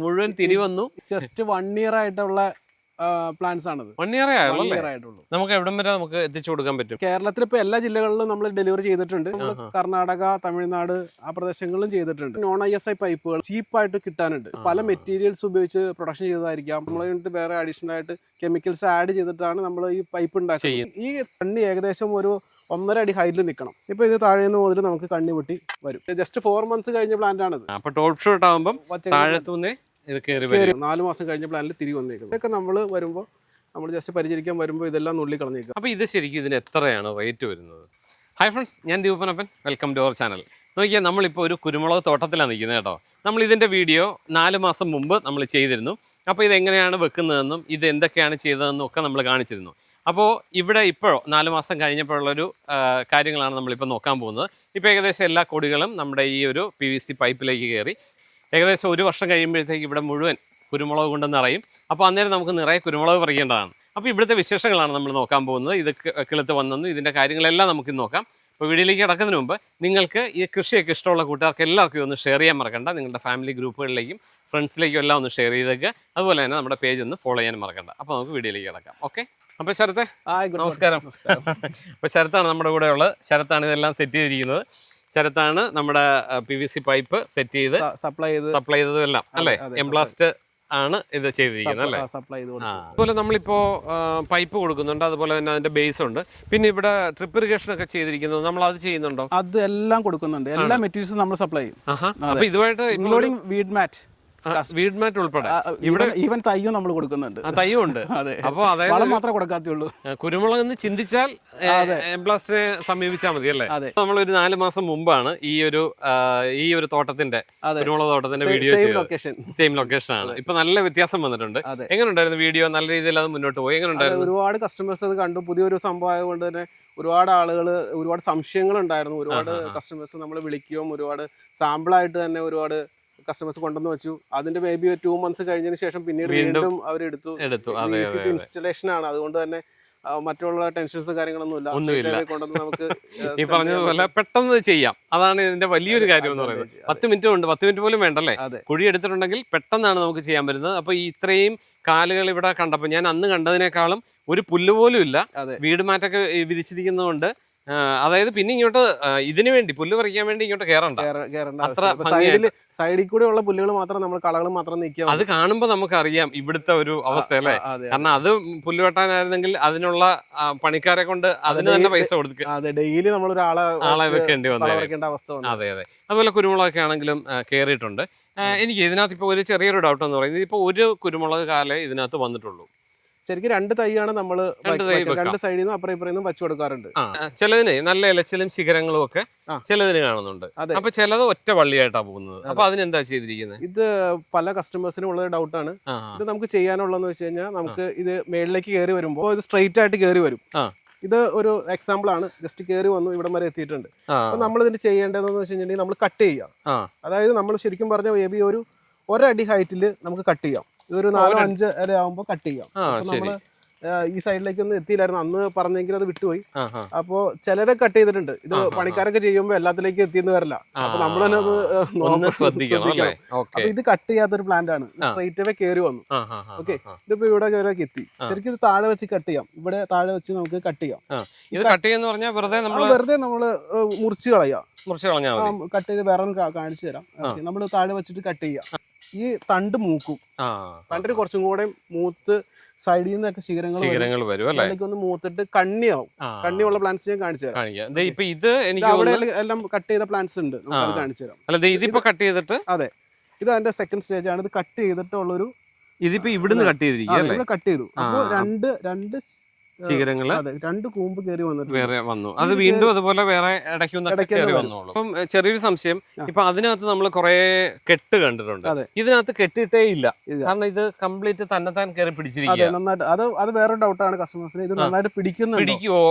മുഴുവൻ തിരിവന്നു just one year ആയിട്ടുള്ള പ്ലാൻസ് ആണത്. വൺ ഇയർ ആയിട്ടുള്ളൂ. നമുക്ക് എവിടം വരെ നമുക്ക് എത്തിച്ചു കൊടുക്കാൻ പറ്റും? കേരളത്തിൽ ഇപ്പൊ എല്ലാ ജില്ലകളിലും നമ്മൾ ഡെലിവറി ചെയ്തിട്ടുണ്ട്. കർണാടക തമിഴ്നാട് ആ പ്രദേശങ്ങളിലും ചെയ്തിട്ടുണ്ട്. നോൺ ഐ എസ് ഐ പൈപ്പുകൾ ചീപ്പായിട്ട് കിട്ടാനുണ്ട്. പല മെറ്റീരിയൽസ് ഉപയോഗിച്ച് പ്രൊഡക്ഷൻ ചെയ്തതായിരിക്കാം. നമ്മൾ കഴിഞ്ഞിട്ട് വേറെ അഡീഷണൽ ആയിട്ട് കെമിക്കൽസ് ആഡ് ചെയ്തിട്ടാണ് നമ്മൾ ഈ പൈപ്പ് ഉണ്ടാക്കുന്നത്. ഈ തണ്ണി ഏകദേശം ഒരു ഒന്നര അടി ഹൈറ്റിൽ നിൽക്കണം ഇപ്പൊ ഇത് താഴേന്ന് മുതൽ നമുക്ക് കണ്ണി പൊട്ടി വരും. ജസ്റ്റ് ഫോർ മന്ത്സ് കഴിഞ്ഞ പ്ലാന്റ് ആണിത്. അപ്പൊ ടോപ്പ് ഷൂട്ട് ആകുമ്പോൾ പച്ചക്കറി താഴത്തുനിന്ന് ഇത് കയറി കേറി വരും. നാല് മാസം കഴിഞ്ഞ പ്ലാനിൽ തിരികെ വന്നേക്കുന്നത് ഇതൊക്കെ നമ്മൾ വരുമ്പോൾ നമ്മൾ ജസ്റ്റ് പരിചരിക്കാൻ വരുമ്പോൾ ഇതെല്ലാം നുള്ളി കളഞ്ഞേക്കും അപ്പൊ ഇത് ശരിക്കും ഇതിന് എത്രയാണ് റേറ്റ് വരുന്നത്? ഹായ് ഫ്രണ്ട്സ് ഞാൻ Deepanappan welcome to our channel നോക്കിയാൽ നമ്മളിപ്പോൾ ഒരു കുരുമുളക് തോട്ടത്തിലാണ് നിൽക്കുന്നത് കേട്ടോ. നമ്മൾ ഇതിന്റെ വീഡിയോ നാല് മാസം മുമ്പ് നമ്മൾ ചെയ്തിരുന്നു. അപ്പോൾ ഇതെങ്ങനെയാണ് വെക്കുന്നതെന്നും ഇത് എന്തൊക്കെയാണ് ചെയ്തതെന്നും ഒക്കെ നമ്മൾ കാണിച്ചിരുന്നു. അപ്പോൾ ഇവിടെ ഇപ്പോഴോ നാല് മാസം കഴിഞ്ഞപ്പോഴുള്ളൊരു കാര്യങ്ങളാണ് നമ്മളിപ്പോൾ നോക്കാൻ പോകുന്നത്. ഇപ്പോൾ ഏകദേശം എല്ലാ കൊടികളും നമ്മുടെ ഈ ഒരു പി വി സി പൈപ്പിലേക്ക് കയറി. ഏകദേശം ഒരു വർഷം കഴിയുമ്പോഴത്തേക്ക് ഇവിടെ മുഴുവൻ കുരുമുളക് കൊണ്ട് നിറയും. അപ്പോൾ അന്നേരം നമുക്ക് നിറയെ കുരുമുളക് പറിക്കേണ്ടതാണ്. അപ്പോൾ ഇവിടുത്തെ വിശേഷങ്ങളാണ് നമ്മൾ നോക്കാൻ പോകുന്നത്. ഇത് കിളുത്ത് വന്നെന്നും ഇതിന്റെ കാര്യങ്ങളെല്ലാം നമുക്ക് നോക്കാം. അപ്പോൾ വീഡിയോയിലേക്ക് കിടക്കുന്നതിന് മുമ്പ് നിങ്ങൾക്ക് ഈ കൃഷിയൊക്കെ ഇഷ്ടമുള്ള കൂട്ടുകാർക്ക് എല്ലാവർക്കും ഒന്ന് ഷെയർ ചെയ്യാൻ മറക്കണ്ട. നിങ്ങളുടെ ഫാമിലി ഗ്രൂപ്പുകളിലേക്കും ഫ്രണ്ട്സിലേക്കും എല്ലാം ഒന്ന് ഷെയർ ചെയ്തേക്ക്. അതുപോലെ തന്നെ നമ്മുടെ പേജ് ഒന്ന് ഫോളോ ചെയ്യാൻ മറക്കണ്ട. അപ്പോൾ നമുക്ക് വീഡിയോയിലേക്ക് കിടക്കാം. ഓക്കെ? അപ്പോൾ ശരത്തെ നമസ്കാരം. അപ്പൊ ശരത്താണ് നമ്മുടെ കൂടെ ഉള്ളത്. ശരത്താണ് ഇതെല്ലാം സെറ്റ് ചെയ്തിരിക്കുന്നത്. ശരത്താണ് നമ്മുടെ P V C pipe set ചെയ്ത് സപ്ലൈ ചെയ്ത് സപ്ലൈ ചെയ്തതും എല്ലാം അല്ലേ? എംപ്ലാസ്റ്റ് എംബ്ലാസ്റ്റ് ആണ് ഇത് ചെയ്തിരിക്കുന്നത് അല്ലേ? സപ്ലൈ ചെയ്ത്. അതുപോലെ നമ്മളിപ്പോ പൈപ്പ് കൊടുക്കുന്നുണ്ട്. അതുപോലെ തന്നെ അതിന്റെ ബേസ് ഉണ്ട്. പിന്നെ ഇവിടെ ട്രിപ്പ് ഇറിഗേഷൻ ഒക്കെ ചെയ്തിരിക്കുന്നത് നമ്മൾ അത് ചെയ്യുന്നുണ്ടോ? അത് എല്ലാം കൊടുക്കുന്നുണ്ട്. എല്ലാ മെറ്റീരിയൽസും നമ്മൾ സപ്ലൈ ചെയ്യും. അപ്പൊ ഇതുമായിട്ട് ഇൻക്ലൂഡിംഗ് വീഡ് മാറ്റ് മാറ്റ് ഉൾപ്പെടെ. ഇവിടെ ഈവൻ തയ്യും നമ്മൾ കൊടുക്കുന്നുണ്ട്. തയ്യും ഉണ്ട്. അതെ. അതായത് വളം മാത്രമേ കൊടുക്കാത്തുള്ളൂ. കുരുമുളക് എന്ന് ചിന്തിച്ചാൽ എംബ്ലാസ്റ്റിനെ സമീപിച്ചാൽ മതി അല്ലേ? നമ്മൾ ഒരു നാല് മാസം മുമ്പാണ് ഈ ഒരു ഈ ഒരു തോട്ടത്തിന്റെ കുരുമുളക് തോട്ടത്തിന്റെ വീഡിയോ സെയിം ലൊക്കേഷൻ ആണ്. ഇപ്പൊ നല്ല വ്യത്യാസം വന്നിട്ടുണ്ട്. എങ്ങനെയുണ്ടായിരുന്നു എങ്ങനെ ഉണ്ടായിരുന്നു വീഡിയോ നല്ല രീതിയിൽ അത് മുന്നോട്ട് പോയി. എങ്ങനെ ഉണ്ടായിരുന്നു ഒരുപാട് കസ്റ്റമേഴ്സ് അത് കണ്ടു. പുതിയൊരു സംഭവം ആയതുകൊണ്ട് തന്നെ ഒരുപാട് ആളുകൾ ഒരുപാട് സംശയങ്ങൾ ഉണ്ടായിരുന്നു ഒരുപാട്. കസ്റ്റമേഴ്സ് നമ്മൾ വിളിക്കുകയും ഒരുപാട് സാമ്പിളായിട്ട് തന്നെ ഒരുപാട് കസ്റ്റമേഴ്സ് കൊണ്ടുവന്ന് വെച്ചു. അതിന്റെ മേ ബി ടു മന്ത്സ് കഴിഞ്ഞതിന് ശേഷം പിന്നീട് വീണ്ടും അവർ എടുത്തു. ഇൻസ്റ്റലേഷൻ ആണ്. അതുകൊണ്ട് തന്നെ മറ്റുള്ള ടെൻഷൻസ് കാര്യങ്ങളൊന്നും ഇല്ല. ഒന്നുമില്ല. Straight away കൊണ്ടുവന്ന് നമുക്ക് ഈ പറഞ്ഞതുപോലെ പെട്ടെന്ന് ചെയ്യാം. അതാണ് ഇതിന്റെ വലിയൊരു കാര്യം എന്ന് പറയുന്നത്. പത്ത് മിനിറ്റ് ഉണ്ട്. പത്ത് മിനിറ്റ് പോലും വേണ്ടല്ലേ കുഴി എടുത്തിട്ടുണ്ടെങ്കിൽ പെട്ടെന്നാണ് നമുക്ക് ചെയ്യാൻ പറ്റുന്നത്. അപ്പൊ ഇത്രയും കാലുകൾ ഇവിടെ കണ്ടപ്പോൾ ഞാൻ അന്ന് കണ്ടതിനേക്കാളും ഒരു പുല്ല് പോലും ഇല്ല. വീട് മാറ്റൊക്കെ വിരിച്ചിരിക്കുന്നതുകൊണ്ട് അതായത് പിന്നെ ഇങ്ങോട്ട് ഇതിന് വേണ്ടി പുല്ല് പറിക്കാൻ വേണ്ടി ഇങ്ങോട്ട് കയറണ്ട കേറേണ്ട സൈഡിൽ സൈഡിൽ കൂടെ ഉള്ള പുല്ലുകൾ മാത്രം നമ്മൾ കളകൾ മാത്രം നീക്കിയാൽ അത് കാണുമ്പോൾ നമുക്കറിയാം ഇവിടുത്തെ ഒരു അവസ്ഥ അല്ലേ? കാരണം അത് പുല്ല് വെട്ടാനായിരുന്നെങ്കിൽ അതിനുള്ള പണിക്കാരെ കൊണ്ട് അതിന് തന്നെ പൈസ കൊടുക്കുക. അതെ ഡെയിലി നമ്മൾ ഒരാളെ ആളെ വെക്കേണ്ടി വന്നേ അവസ്ഥ അതെ അതെ. അതുപോലെ കുരുമുളകൊക്കെ ആണെങ്കിലും കേറിയിട്ടുണ്ട്. കയറിയിട്ടുണ്ട് എനിക്ക് ഇതിനകത്ത് ഇപ്പോൾ ഒരു ചെറിയൊരു ഡൗട്ട് എന്ന് പറയുന്നത് ഇപ്പോൾ ഒരു കുരുമുളക് കാലേ ഇതിനകത്ത് വന്നിട്ടുള്ളൂ. ശരിക്കും രണ്ട് തൈയാണ് നമ്മൾ രണ്ട് സൈഡിൽ നിന്നും അപ്പുറം ഇപ്പുറം വെച്ച് കൊടുക്കാറുണ്ട്. ആ ചിലതിന് നല്ല ഇലച്ചിലും ശിഖരങ്ങളും ഒക്കെ. ചിലതിന് കാണുന്നുണ്ട്. അതെ. അപ്പൊ ചിലത് ഒറ്റ വള്ളിയായിട്ടാണ് പോകുന്നത്. അപ്പൊ അതിനെന്താ ചെയ്തിരിക്കുന്നത് ഇത് പല കസ്റ്റമേഴ്സിനും ഉള്ള ഡൗട്ടാണ് ഇത് നമുക്ക് ചെയ്യാനുള്ളതെന്ന് വെച്ച് കഴിഞ്ഞാൽ നമുക്ക് ഇത് മേളിലേക്ക് കയറി വരുമ്പോൾ ഇത് സ്ട്രെയിറ്റ് ആയിട്ട് കയറി വരും. ഇത് ഒരു എക്സാമ്പിൾ ആണ്. ജസ്റ്റ് കയറി വന്നു ഇവിടം വരെ എത്തിയിട്ടുണ്ട്. അപ്പൊ നമ്മൾ ഇതിന് ചെയ്യേണ്ടതെന്ന് വെച്ച് കഴിഞ്ഞിട്ടുണ്ടെങ്കിൽ നമ്മൾ കട്ട് ചെയ്യാം. അതായത് നമ്മൾ ശരിക്കും പറഞ്ഞ മേ ഒരു ഒരടി ഹൈറ്റിൽ നമുക്ക് കട്ട് ചെയ്യാം. ഇതൊരു നാലോ. അഞ്ച് വരെ ആകുമ്പോൾ കട്ട് ചെയ്യാം. നമ്മൾ ഈ സൈഡിലേക്ക് ഒന്നും എത്തിയില്ലായിരുന്നു. അന്ന് പറഞ്ഞെങ്കിൽ അത് വിട്ടുപോയി. അപ്പോ ചിലതൊക്കെ കട്ട് ചെയ്തിട്ടുണ്ട്. ഇത്. പണിക്കാരൊക്കെ ചെയ്യുമ്പോൾ എല്ലാത്തിലേക്ക് എത്തിയെന്ന് വരില്ല. അപ്പൊ നമ്മൾ തന്നെ അത് ഒന്ന് ശ്രദ്ധിക്കണം അപ്പൊ ഇത് കട്ട് ചെയ്യാത്തൊരു പ്ലാന്റ് ആണ്. സ്ട്രൈറ്റ് അവേ കയറി വന്നു. ഓക്കേ. ഇതിപ്പോ ഇവിടെ കയറിയൊക്കെ എത്തി. ശരിക്കും ഇത് താഴെ വെച്ച് കട്ട് ചെയ്യാം. ഇവിടെ താഴെ വെച്ച് നമുക്ക് കട്ട് ചെയ്യാം. ഇത് കട്ട് ചെയ്യാന്ന് പറഞ്ഞാൽ വെറുതെ നമ്മൾ വെറുതെ നമ്മൾ ഏ, മുറിച്ച് കളയാം. കട്ട് ചെയ്ത് വേറെ കാണിച്ചു തരാം. നമ്മൾ താഴെ വെച്ചിട്ട് കട്ട് ചെയ്യാം. ഈ തണ്ട് മൂക്കും. തണ്ടിന് കുറച്ചും കൂടെ മൂത്ത് സൈഡിൽ നിന്നൊക്കെ ശിഖരങ്ങൾ ശിഖരങ്ങൾ വരും അല്ലേ? എനിക്ക് ഒന്ന് മൂത്തിട്ട് കണ്ണിയാവും. കണ്ണിയുള്ള പ്ലാന്റ്സ് ഞാൻ കാണിച്ചു തരാം. ഇപ്പൊ ഇത് എനിക്ക് അവിടെ എല്ലാം കട്ട് ചെയ്ത പ്ലാന്റ്സ് ഉണ്ട്. അത്. കാണിച്ചു തരാം. അല്ല ഇതിപ്പോ കട്ട് ചെയ്തിട്ട്? അതെ. ഇത് അതിന്റെ സെക്കൻഡ് സ്റ്റേജ് ആണ്. ഇത് കട്ട് ചെയ്തിട്ടുള്ളൊരു ഇതിപ്പോ ഇവിടുന്ന് കട്ട് ചെയ്തിരിക്കും കട്ട് ചെയ്തു. അപ്പോൾ രണ്ട് രണ്ട് ശിഖരങ്ങൾ രണ്ട് കൂമ്പ് കയറി വന്നിട്ട് വേറെ വന്നു. അത് വീണ്ടും അതുപോലെ വേറെ ഇടയ്ക്ക് കയറി. വന്നോളൂ. അപ്പം ചെറിയൊരു സംശയം. ഇപ്പൊ അതിനകത്ത് നമ്മൾ കുറെ കെട്ട് കണ്ടിട്ടുണ്ട്. ഇതിനകത്ത് കെട്ടിട്ടേ ഇല്ല. കാരണം ഇത് കംപ്ലീറ്റ് തന്നെത്താൻ കയറി പിടിച്ചിരിക്കും. നന്നായിട്ട് അത് അത് വേറെ ഡൗട്ടാണ് കസ്റ്റമേഴ്സിന്. ഇത് നന്നായിട്ട് പിടിക്കുന്നു പിടിക്കുവോ?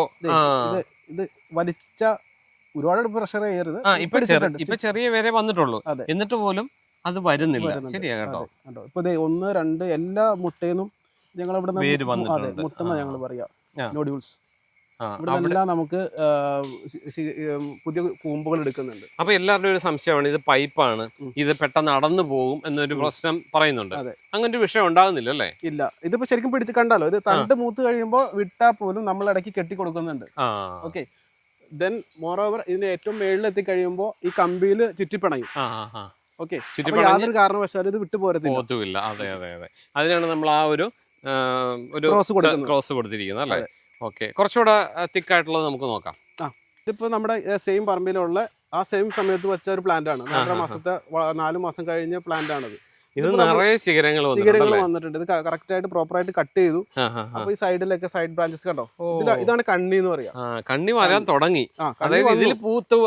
ഇത് വലിച്ച ഒരുപാട് പ്രഷർ ചെയ്യരുത്. ഇപ്പൊ ചെറിയ പേരെ വന്നിട്ടുള്ളൂ. എന്നിട്ട് പോലും അത് വരുന്നില്ല. ശരിയാ കേട്ടോ. ഇപ്പൊ ഒന്ന് രണ്ട് എല്ലാ മുട്ടേന്നും ഞങ്ങൾ ഇവിടെ. മുട്ടെന്ന ഞങ്ങൾ പറയാ. നോഡ്യൂൾസ് നമുക്ക് പുതിയ കൂമ്പുകൾ എടുക്കുന്നുണ്ട്. അപ്പൊ എല്ലാവരുടെയും ഒരു സംശയമാണ് ഇത് പൈപ്പാണ് ഇത് പെട്ടെന്ന് നടന്നു പോകും എന്നൊരു പ്രശ്നം പറയുന്നുണ്ട്. അങ്ങനെ ഒരു വിഷയം ഉണ്ടാകുന്നില്ല അല്ലേ? ഇല്ല. ഇതിപ്പോ ശരിക്കും പിടിച്ച് കണ്ടാലോ? ഇത് തണ്ട് മൂത്ത് കഴിയുമ്പോൾ വിട്ടാൽ പോലും നമ്മൾ ഇടയ്ക്ക് കെട്ടി കൊടുക്കുന്നുണ്ട് ഓക്കെ. ദെൻ മോറോവർ ഇതിന്റെ ഏറ്റവും മേളിൽ എത്തി കഴിയുമ്പോൾ ഈ കമ്പിയിൽ ചുറ്റിപ്പിണയും. ഓക്കെ. യാതൊരു കാരണവശാലും ഇത് വിട്ടു പോരത്തില്ല അതെ അതെ അതെ. അതിനാണ് നമ്മൾ ആ ഒരു ഒരു ക്രോസ് കൊടുത്തിരിക്കുന്നത് അല്ലേ? ഓക്കെ കുറച്ചുകൂടെ തിക്കായിട്ടുള്ളത് നമുക്ക് നോക്കാം. ഇതിപ്പോ നമ്മുടെ സെയിം പറമ്പിലുള്ള ആ സെയിം സമയത്ത് വെച്ച ഒരു പ്ലാന്റ് ആണ്. നാലര മാസത്തെ നാലു മാസം കഴിഞ്ഞ പ്ലാന്റ് ആണത്. ഇത് നിറയെ ശിഖരങ്ങൾ ശിഖരങ്ങൾ വന്നിട്ടുണ്ട്. ഇത് കറക്റ്റ് ആയിട്ട് പ്രോപ്പർ ആയിട്ട് കട്ട് ചെയ്തു. ആ ആ, ആ. അപ്പൊ ഈ സൈഡിലൊക്കെ സൈഡ് ബ്രാഞ്ചസ് കണ്ടോ? ഇതാണ് കണ്ണി എന്ന് പറയാം. കണ്ണി വരാൻ തുടങ്ങി. ഇതിൽ പൂത്ത്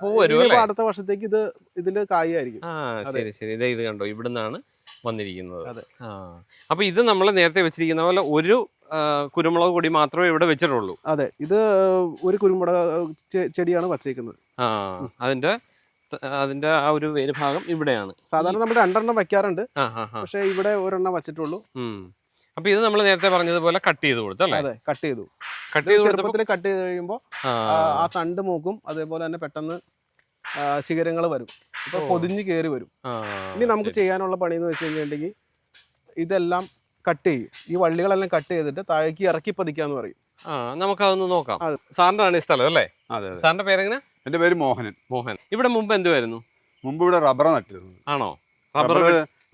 പൂ അടുത്ത വർഷത്തേക്ക് ഇത് ഇതിന്റെ കായായിരിക്കും. ആ ശരി ശരി. ഇത് കണ്ടോ? ഇവിടുന്നാണ് വന്നിരിക്കുന്നത്. അപ്പൊ ഇത് നമ്മൾ നേരത്തെ വെച്ചിരിക്കുന്ന പോലെ ഒരു കുരുമുളക് കൂടി മാത്രമേ ഇവിടെ വെച്ചിട്ടുള്ളൂ. അതെ. ഇത് ഒരു കുരുമുളക് ചെടിയാണ് വച്ചേക്കുന്നത്. ആ. അതിന്റെ അതിന്റെ ആ ഒരു വേര് ഭാഗം ഇവിടെയാണ്. സാധാരണ നമ്മൾ രണ്ടെണ്ണം വെക്കാറുണ്ട്. പക്ഷെ ഇവിടെ ഒരെണ്ണം വെച്ചിട്ടുള്ളൂ. അപ്പൊ ഇത് നമ്മൾ നേരത്തെ പറഞ്ഞതുപോലെ കട്ട് ചെയ്ത് കൊടുത്തു അല്ലേ? അതെ കട്ട് ചെയ്തു. കട്ട് ചെയ്ത് കൊടുത്തപ്പോൾ കട്ട് ചെയ്ത് കഴിയുമ്പോൾ ആ തണ്ട് മൂക്കും അതേപോലെ തന്നെ പെട്ടെന്ന് ശിഖരങ്ങൾ വരും. ഇപ്പൊ. പൊതിഞ്ഞ് കയറി വരും. ഇനി നമുക്ക് ചെയ്യാനുള്ള പണി എന്ന് വെച്ച് കഴിഞ്ഞിട്ടുണ്ടെങ്കിൽ ഇതെല്ലാം കട്ട് ചെയ്യും. ഈ വള്ളികളെല്ലാം കട്ട് ചെയ്തിട്ട് താഴേക്ക് ഇറക്കി പതിക്കാന്ന് പറയും. ആ നമുക്കതൊന്ന് നോക്കാം. സാറിന്റെ ആണ് ഈ സ്ഥലം അല്ലേ? സാറിന്റെ പേരെങ്ങനെ? എന്റെ പേര് മോഹനൻ. മോഹൻ. ഇവിടെ മുമ്പ് എന്തുവായിരുന്നു? മുമ്പ് ഇവിടെ റബ്ബർ നട്ടിരുന്നു ആണോ? റബ്ബർ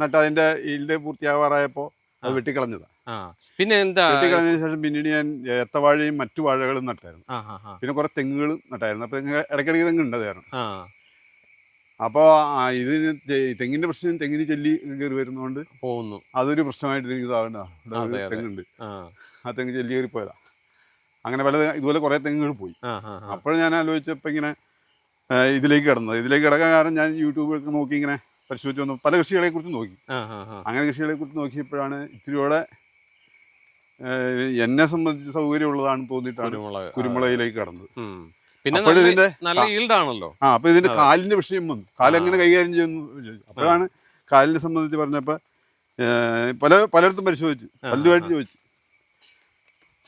നട്ട് അതിന്റെ ഈൽഡ് പൂർത്തിയാവാറായപ്പോ അത് ആ. ആ. പിന്നെ എന്താ വെട്ടിക്കളഞ്ഞതിന് ശേഷം പിന്നീട് ഞാൻ ഏത്തവാഴയും മറ്റു വാഴകളും നട്ടായിരുന്നു. പിന്നെ കുറെ തെങ്ങുകളും നട്ടായിരുന്നു. അപ്പൊ തെങ്ങ് ഇടയ്ക്കിടയ്ക്ക് തെങ്ങ് ഉണ്ടായിരുന്നു അപ്പോൾ ഇതിന് തെങ്ങിന്റെ പ്രശ്നം തെങ്ങിന് ചെല്ലി കയറി വരുന്നതുകൊണ്ട് പോകുന്നു. അതൊരു പ്രശ്നമായിട്ട് എനിക്ക് ഇതാവേണ്ട. തെങ്ങുണ്ട്. ആ. തെങ്ങ് ചെല്ലി കയറി പോയതാ. അങ്ങനെ പല ഇതുപോലെ കുറെ തെങ്ങുകൾ പോയി. അപ്പോൾ ഞാൻ ആലോചിച്ചപ്പോൾ ഇങ്ങനെ ഇതിലേക്ക് കിടന്നത്. ഇതിലേക്ക് കിടക്കാൻ കാരണം ഞാൻ യൂട്യൂബിലൊക്കെ നോക്കി ഇങ്ങനെ പരിശോധിച്ച് വന്നു പല കൃഷികളെ കുറിച്ച് നോക്കി. അങ്ങനെ കൃഷികളെ കുറിച്ച് നോക്കിയപ്പോഴാണ് ഇത്തിരിയോടെ എന്നെ സംബന്ധിച്ച് സൗകര്യമുള്ളതാണ് തോന്നിയിട്ടാണ്. കുരുമുളകിലേക്ക് കടന്നത്. പിന്നെ നല്ല ഈൽഡ് ആണല്ലോ. ആ അപ്പൊ ഇതിന്റെ കാലിന്റെ വിഷയം വന്നു. കാലെങ്ങനെ കൈകാര്യം ചെയ്യുന്നു അപ്പോഴാണ് കാലിനെ സംബന്ധിച്ച് പറഞ്ഞപ്പോ പല പലയിടത്തും പരിശോധിച്ചു. പല്ലുമായിട്ട് പലരുമായിട്ട് ചോദിച്ചു.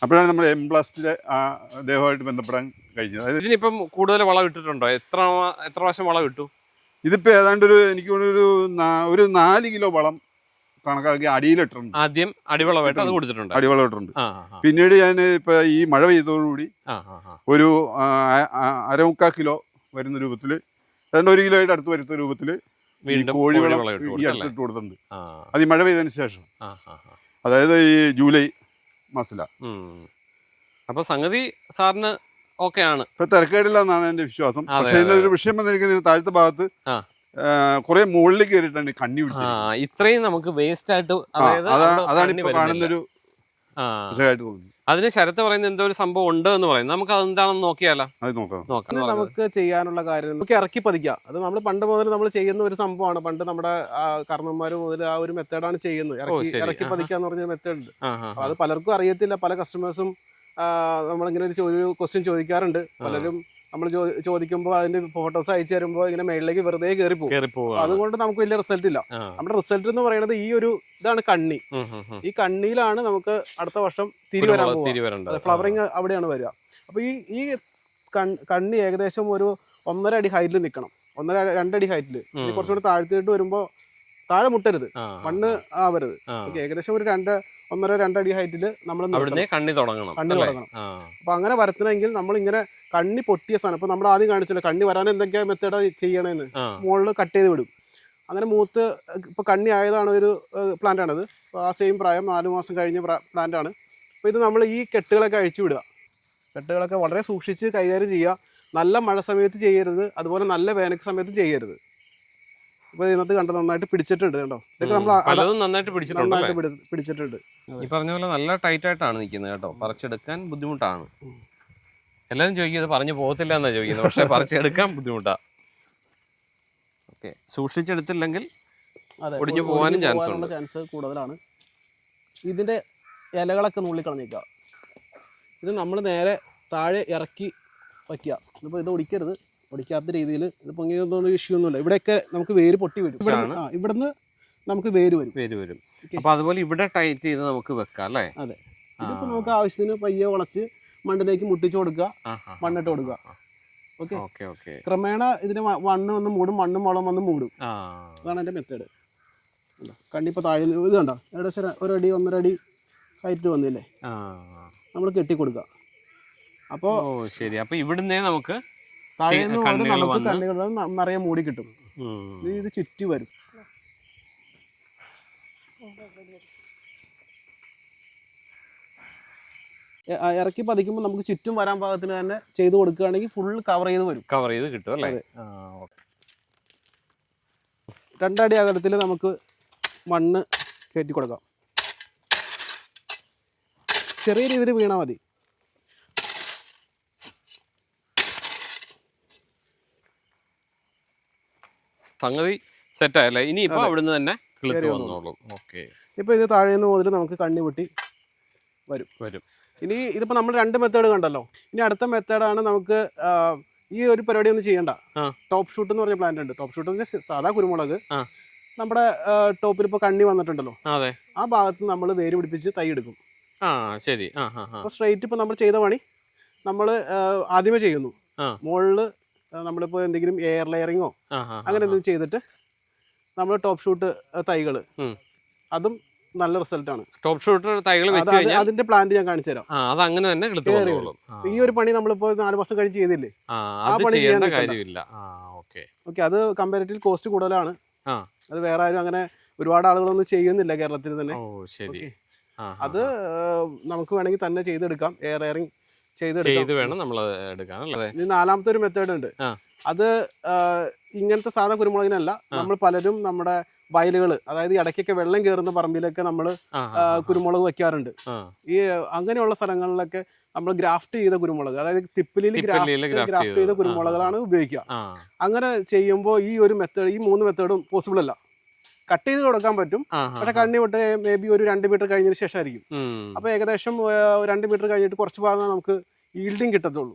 അപ്പോഴാണ് നമ്മുടെ എം പ്ലാസ്റ്റിലെ ആ ദേഹമായിട്ട് ബന്ധപ്പെടാൻ കഴിഞ്ഞത്. അതായത് ഇതിനിപ്പം കൂടുതൽ വളം ഇട്ടിട്ടുണ്ടോ? എത്ര എത്ര പ്രാവശ്യം വളം ഇട്ടു? ഇതിപ്പോ ഏതാണ്ട് ഒരു എനിക്ക് ഒരു ഒരു നാല് കിലോ വളം കണക്കാക്കി അടിയിലിട്ടുണ്ട് ആദ്യം അടിവളമായിട്ട് അത് കൊടുത്തിട്ടുണ്ട്. അടിവളം ഇട്ടിട്ടുണ്ട് ആ ആ, ആ. പിന്നീട് ഞാൻ ഇപ്പൊ ഈ മഴ പെയ്തതോടുകൂടി. ഒരു അരമുക്കാൽ കിലോ വരുന്ന രൂപത്തിൽ ഏതാണ്ട് ഒരു കിലോയുടെ അടുത്ത് വരുന്ന രൂപത്തിൽ കോഴിവളം ഈ കൊടുത്തിട്ടുണ്ട്. അത് ഈ മഴ പെയ്തതിന് ശേഷം. അതായത് ഈ ജൂലൈ മാസത്തിലാണ്. അപ്പൊ സംഗതി സാറിന് ഓക്കെ ആണ് ഇപ്പൊ തിരക്കേടില്ല എന്നാണ് എന്റെ വിശ്വാസം. പക്ഷെ ഒരു വിഷയം വന്നിരിക്കുന്നത് താഴത്തെ ഭാഗത്ത്. കുറെ മുകളിൽ കയറിയിട്ടാണ് കണ്ണി ആ ഇത്രയും നമുക്ക് വേസ്റ്റ് ആയിട്ട് അതായത് അതാണ് ഇപ്പൊ. കാണുന്നൊരു അതിന് ശരത്ത് പറയുന്ന എന്തോ ഒരു സംഭവം ഉണ്ട് എന്ന് പറയുന്നത്. നമുക്ക് അതെന്താണെന്ന് നോക്കിയാലോ? അത് നോക്കാം. നോക്കാം. നമുക്ക് ചെയ്യാനുള്ള കാര്യം നമുക്ക് ഇറക്കി പതിക്കാം. അത് നമ്മൾ പണ്ട് മുതൽ നമ്മൾ ചെയ്യുന്ന ഒരു സംഭവമാണ്. പണ്ട് നമ്മുടെ കർമ്മന്മാർ മുതൽ ആ ഒരു മെത്തേഡാണ് ചെയ്യുന്നത്. ഇറക്കി. പതിക്കുക എന്ന് പറഞ്ഞ മെത്തേഡ് ഉണ്ട്. അത് പലർക്കും അറിയത്തില്ല. പല കസ്റ്റമേഴ്സും നമ്മളിങ്ങനെ ഒരു ക്വസ്റ്റ്യൻ ചോദിക്കാറുണ്ട്. പലരും നമ്മൾ ചോദിക്കുമ്പോൾ അതിന്റെ ഫോട്ടോസ് അയച്ചു തരുമ്പോൾ ഇങ്ങനെ മേളിലേക്ക് വെറുതെ കയറി പോകും അതുകൊണ്ട് നമുക്ക് വലിയ റിസൾട്ട് ഇല്ല. നമ്മുടെ റിസൾട്ട് എന്ന് പറയുന്നത് ഈ ഒരു ഇതാണ് കണ്ണി. ഈ കണ്ണിയിലാണ് നമുക്ക് അടുത്ത വർഷം തിരി വരാൻ ഫ്ലവറിങ് അവിടെയാണ് വരിക. അപ്പോൾ ഈ ഈ കണ്ണി ഏകദേശം ഒരു ഒന്നര അടി ഹൈറ്റിൽ നിൽക്കണം ഒന്നര രണ്ടടി ഹൈറ്റിൽ. കുറച്ചുകൂടി താഴ്ത്തിയിട്ട് വരുമ്പോൾ താഴെ മുട്ടരുത്. മണ്ണ് ആവരുത്. ഏകദേശം ഒരു രണ്ട് ഒന്നര രണ്ടടി ഹൈറ്റിൽ നമ്മൾ കണ്ണി തുടങ്ങണം. കണ്ണി തുടങ്ങണം. അപ്പൊ അങ്ങനെ വരത്തണമെങ്കിൽ നമ്മൾ ഇങ്ങനെ കണ്ണി പൊട്ടിയ സാധനം ഇപ്പൊ നമ്മൾ ആദ്യം കാണിച്ചില്ല കണ്ണി വരാൻ എന്തൊക്കെയാ മെത്തേഡ് ചെയ്യണമെന്ന് ആ. മുകളിൽ കട്ട് ചെയ്ത് വിടും. അങ്ങനെ മൂത്ത് ഇപ്പൊ കണ്ണി ആയതാണ് ഒരു പ്ലാന്റ് ആണത്. ആ സെയിം പ്രായം നാല് മാസം കഴിഞ്ഞ പ്ലാന്റ് ആണ്. അപ്പൊ ഇത് നമ്മൾ ഈ കെട്ടുകളൊക്കെ അഴിച്ചു വിടുക. കെട്ടുകളൊക്കെ വളരെ സൂക്ഷിച്ച് കൈകാര്യം ചെയ്യുക. നല്ല മഴ സമയത്ത് ചെയ്യരുത്. അതുപോലെ നല്ല വേനൽ സമയത്ത് ചെയ്യരുത്. ഇപ്പോൾ ഇതിനകത്ത് കണ്ട് നന്നായിട്ട് പിടിച്ചിട്ടുണ്ട് കേട്ടോ. ഇതൊക്കെ നമ്മൾ. പലതും നന്നായിട്ട് പിടിച്ചിട്ടുണ്ട്? നന്നായിട്ട് പിടി- പിടിച്ചിട്ടുണ്ട്. ഈ പറഞ്ഞ പോലെ നല്ല ടൈറ്റ് ആയിട്ടാണ് നിൽക്കുന്നത് കേട്ടോ. പറിച്ചെടുക്കാൻ ബുദ്ധിമുട്ടാണ്. എല്ലാവരും ചോദിക്കുന്നത് ഇത് പറഞ്ഞു പോകത്തില്ല എന്നാ ചോദിക്കുന്നത്. പക്ഷെ പറിച്ചെടുക്കാൻ ബുദ്ധിമുട്ടാ. ഓക്കെ. സൂക്ഷിച്ചെടുത്തില്ലെങ്കിൽ അതെ ഒടിഞ്ഞു ഒടിഞ്ഞു chance ഉണ്ട്. ചാൻസ് കൂടുതലാണ്. ഇതിന്റെ ഇലകളൊക്കെ നുള്ളിക്കളഞ്ഞേക്കുക ഇത് നമ്മൾ നേരെ താഴെ ഇറക്കി വയ്ക്കുക. ഇതിപ്പോൾ ഇത് ഒടിക്കരുത്. ഒടിക്കാത്ത രീതിയിൽ ഇത് പൊങ്ങിയതൊന്നും ഇഷ്യൂ ഒന്നുമില്ല. ഇവിടെയൊക്കെ നമുക്ക് വേര് പൊട്ടി വരും. ഇവിടെ ഇവിടുന്ന് നമുക്ക് വേര് വരും. വേര് വരും. അപ്പൊ അതുപോലെ ഇവിടെ ടൈറ്റ് ചെയ്ത് നമുക്ക് വെക്കാം അല്ലേ? അതെ. ഇതിപ്പോ ഇതിപ്പോൾ നമുക്ക് ആവശ്യത്തിന് പയ്യെ ഉളച്ച് മണ്ണിലേക്ക് മുട്ടിച്ചു കൊടുക്കുക മണ്ണിട്ട് കൊടുക്കുക. ഓക്കെ? Okay okay. ക്രമേണ ഇതിന് മണ്ണ് വന്ന് മൂടും മണ്ണും വളം വന്ന് മൂടും. അതാണ് എന്റെ മെത്തേഡ് കണ്ടിപ്പോ താഴെ ഇത് കണ്ടോ? ഏകദേശം ഒരടി ഒന്നരടി അടി ഒന്നര അടി ഹൈറ്റ് വന്നില്ലേ? നമ്മൾ കെട്ടിക്കൊടുക്കുക. അപ്പോൾ അപ്പോ ശരി. അപ്പൊ ഇവിടുന്നേ നമുക്ക് താഴെ ശരി, നിന്ന് നമുക്ക് നിറയെ മൂടി കിട്ടും. ഇത് ചുറ്റി വരും. ഇറക്കി പതിക്കുമ്പോൾ നമുക്ക് ചുറ്റും വരാൻ പാകത്തിന് തന്നെ ചെയ്ത് കൊടുക്കുകയാണെങ്കിൽ ഫുൾ കവർ ചെയ്ത് വരും. കവർ ചെയ്ത് കിട്ടും അല്ലേ. രണ്ടടി അകലത്തിൽ നമുക്ക് മണ്ണ് കയറ്റി കൊടുക്കാം. ചെറിയ രീതിയിൽ വീണാൽ മതി. സംഗതി സെറ്റ് ആയല്ലേ ഇനി ഇപ്പൊ അവിടുന്ന് തന്നെ കിളുത്ത് വന്നോളും. ഓക്കെ. ഇപ്പോൾ ഇത് താഴേന്ന് മുതൽ നമുക്ക് കണ്ണി പൊട്ടി വരും. വരും. ഇനി ഇതിപ്പോ നമ്മൾ രണ്ട് മെത്തേഡ് കണ്ടല്ലോ. ഇനി അടുത്ത മെത്തേഡാണ് നമുക്ക് ഈ ഒരു പരിപാടി ഒന്നും ചെയ്യണ്ട. ടോപ്പ് ഷൂട്ട് എന്ന് പറഞ്ഞ പ്ലാന്റ് ഉണ്ട്. ടോപ്പ് ഷൂട്ട് സാധാ കുരുമുളക്. നമ്മുടെ ടോപ്പിൽ ഇപ്പോൾ കണ്ണി വന്നിട്ടുണ്ടല്ലോ. അതെ. ആ ഭാഗത്ത് നമ്മൾ വേര് പിടിപ്പിച്ച് തൈ എടുക്കും. ആ ശരി. അപ്പോൾ സ്ട്രെയിറ്റ് ഇപ്പോൾ നമ്മൾ ചെയ്ത പണി നമ്മൾ ആദ്യമേ ചെയ്യുന്നു. മുകളിൽ മുകളിൽ നമ്മളിപ്പോൾ എന്തെങ്കിലും എയർ ലെയറിങ്ങോ അങ്ങനെ എന്തെങ്കിലും ചെയ്തിട്ട് നമ്മൾ ടോപ്പ് ഷൂട്ട് തൈകൾ അതും നല്ല റിസൾട്ടാണ് ടോപ്പ് ഷൂട്ട് തൈകൾ വെച്ച് കഴിഞ്ഞാൽ അതിന്റെ പ്ലാന്റ് ഞാൻ കാണിച്ചു തരാം. അത് അങ്ങനെ തന്നെ ഈ ഒരു പണി നമ്മളിപ്പോ നാല് മാസം കഴിഞ്ഞ് ചെയ്തില്ലേ? ആ പണി ചെയ്യേണ്ട കാര്യമില്ല. ഓക്കെ. അത് കമ്പാരിറ്റീവ് കോസ്റ്റ് കൂടുതലാണ്. അത് വേറെ ആരും അങ്ങനെ ഒരുപാട് ആളുകളൊന്നും ചെയ്യുന്നില്ല കേരളത്തിൽ തന്നെ. അത് നമുക്ക് വേണമെങ്കിൽ തന്നെ ചെയ്തെടുക്കാം. എയർ എയറിങ് ചെയ്ത് വേണം നമ്മൾ എടുക്കാൻ അല്ലേ? ഇനി നാലാമത്തെ ഒരു മെത്തേഡ് ഉണ്ട്. അത് ഇങ്ങനത്തെ സാധാ കുരുമുളകിനല്ല. നമ്മൾ പലരും നമ്മുടെ വയലുകൾ അതായത് ഇടയ്ക്കൊക്കെ വെള്ളം കയറുന്ന പറമ്പിലൊക്കെ നമ്മൾ കുരുമുളക് വെക്കാറുണ്ട്. ഈ അങ്ങനെയുള്ള സ്ഥലങ്ങളിലൊക്കെ നമ്മൾ ഗ്രാഫ്റ്റ് ചെയ്ത കുരുമുളക് അതായത് തിപ്പിലിൽ ഗ്രാഫ്റ്റ് ഗ്രാഫ്റ്റ് ചെയ്ത കുരുമുളകളാണ് ഉപയോഗിക്കുക. അങ്ങനെ ചെയ്യുമ്പോൾ ഈ ഒരു മെത്തേഡ് ഈ മൂന്ന് മെത്തേഡും പോസിബിൾ അല്ല. കട്ട് ചെയ്ത് കൊടുക്കാൻ പറ്റും. പക്ഷെ കണ്ണി വിട്ട് മേ ബി ഒരു രണ്ട് മീറ്റർ കഴിഞ്ഞതിന് ശേഷമായിരിക്കും ആയിരിക്കും അപ്പോൾ ഏകദേശം രണ്ട് മീറ്റർ കഴിഞ്ഞിട്ട് കുറച്ച് ഭാഗം നമുക്ക് ഈൽഡിങ് കിട്ടത്തുള്ളൂ.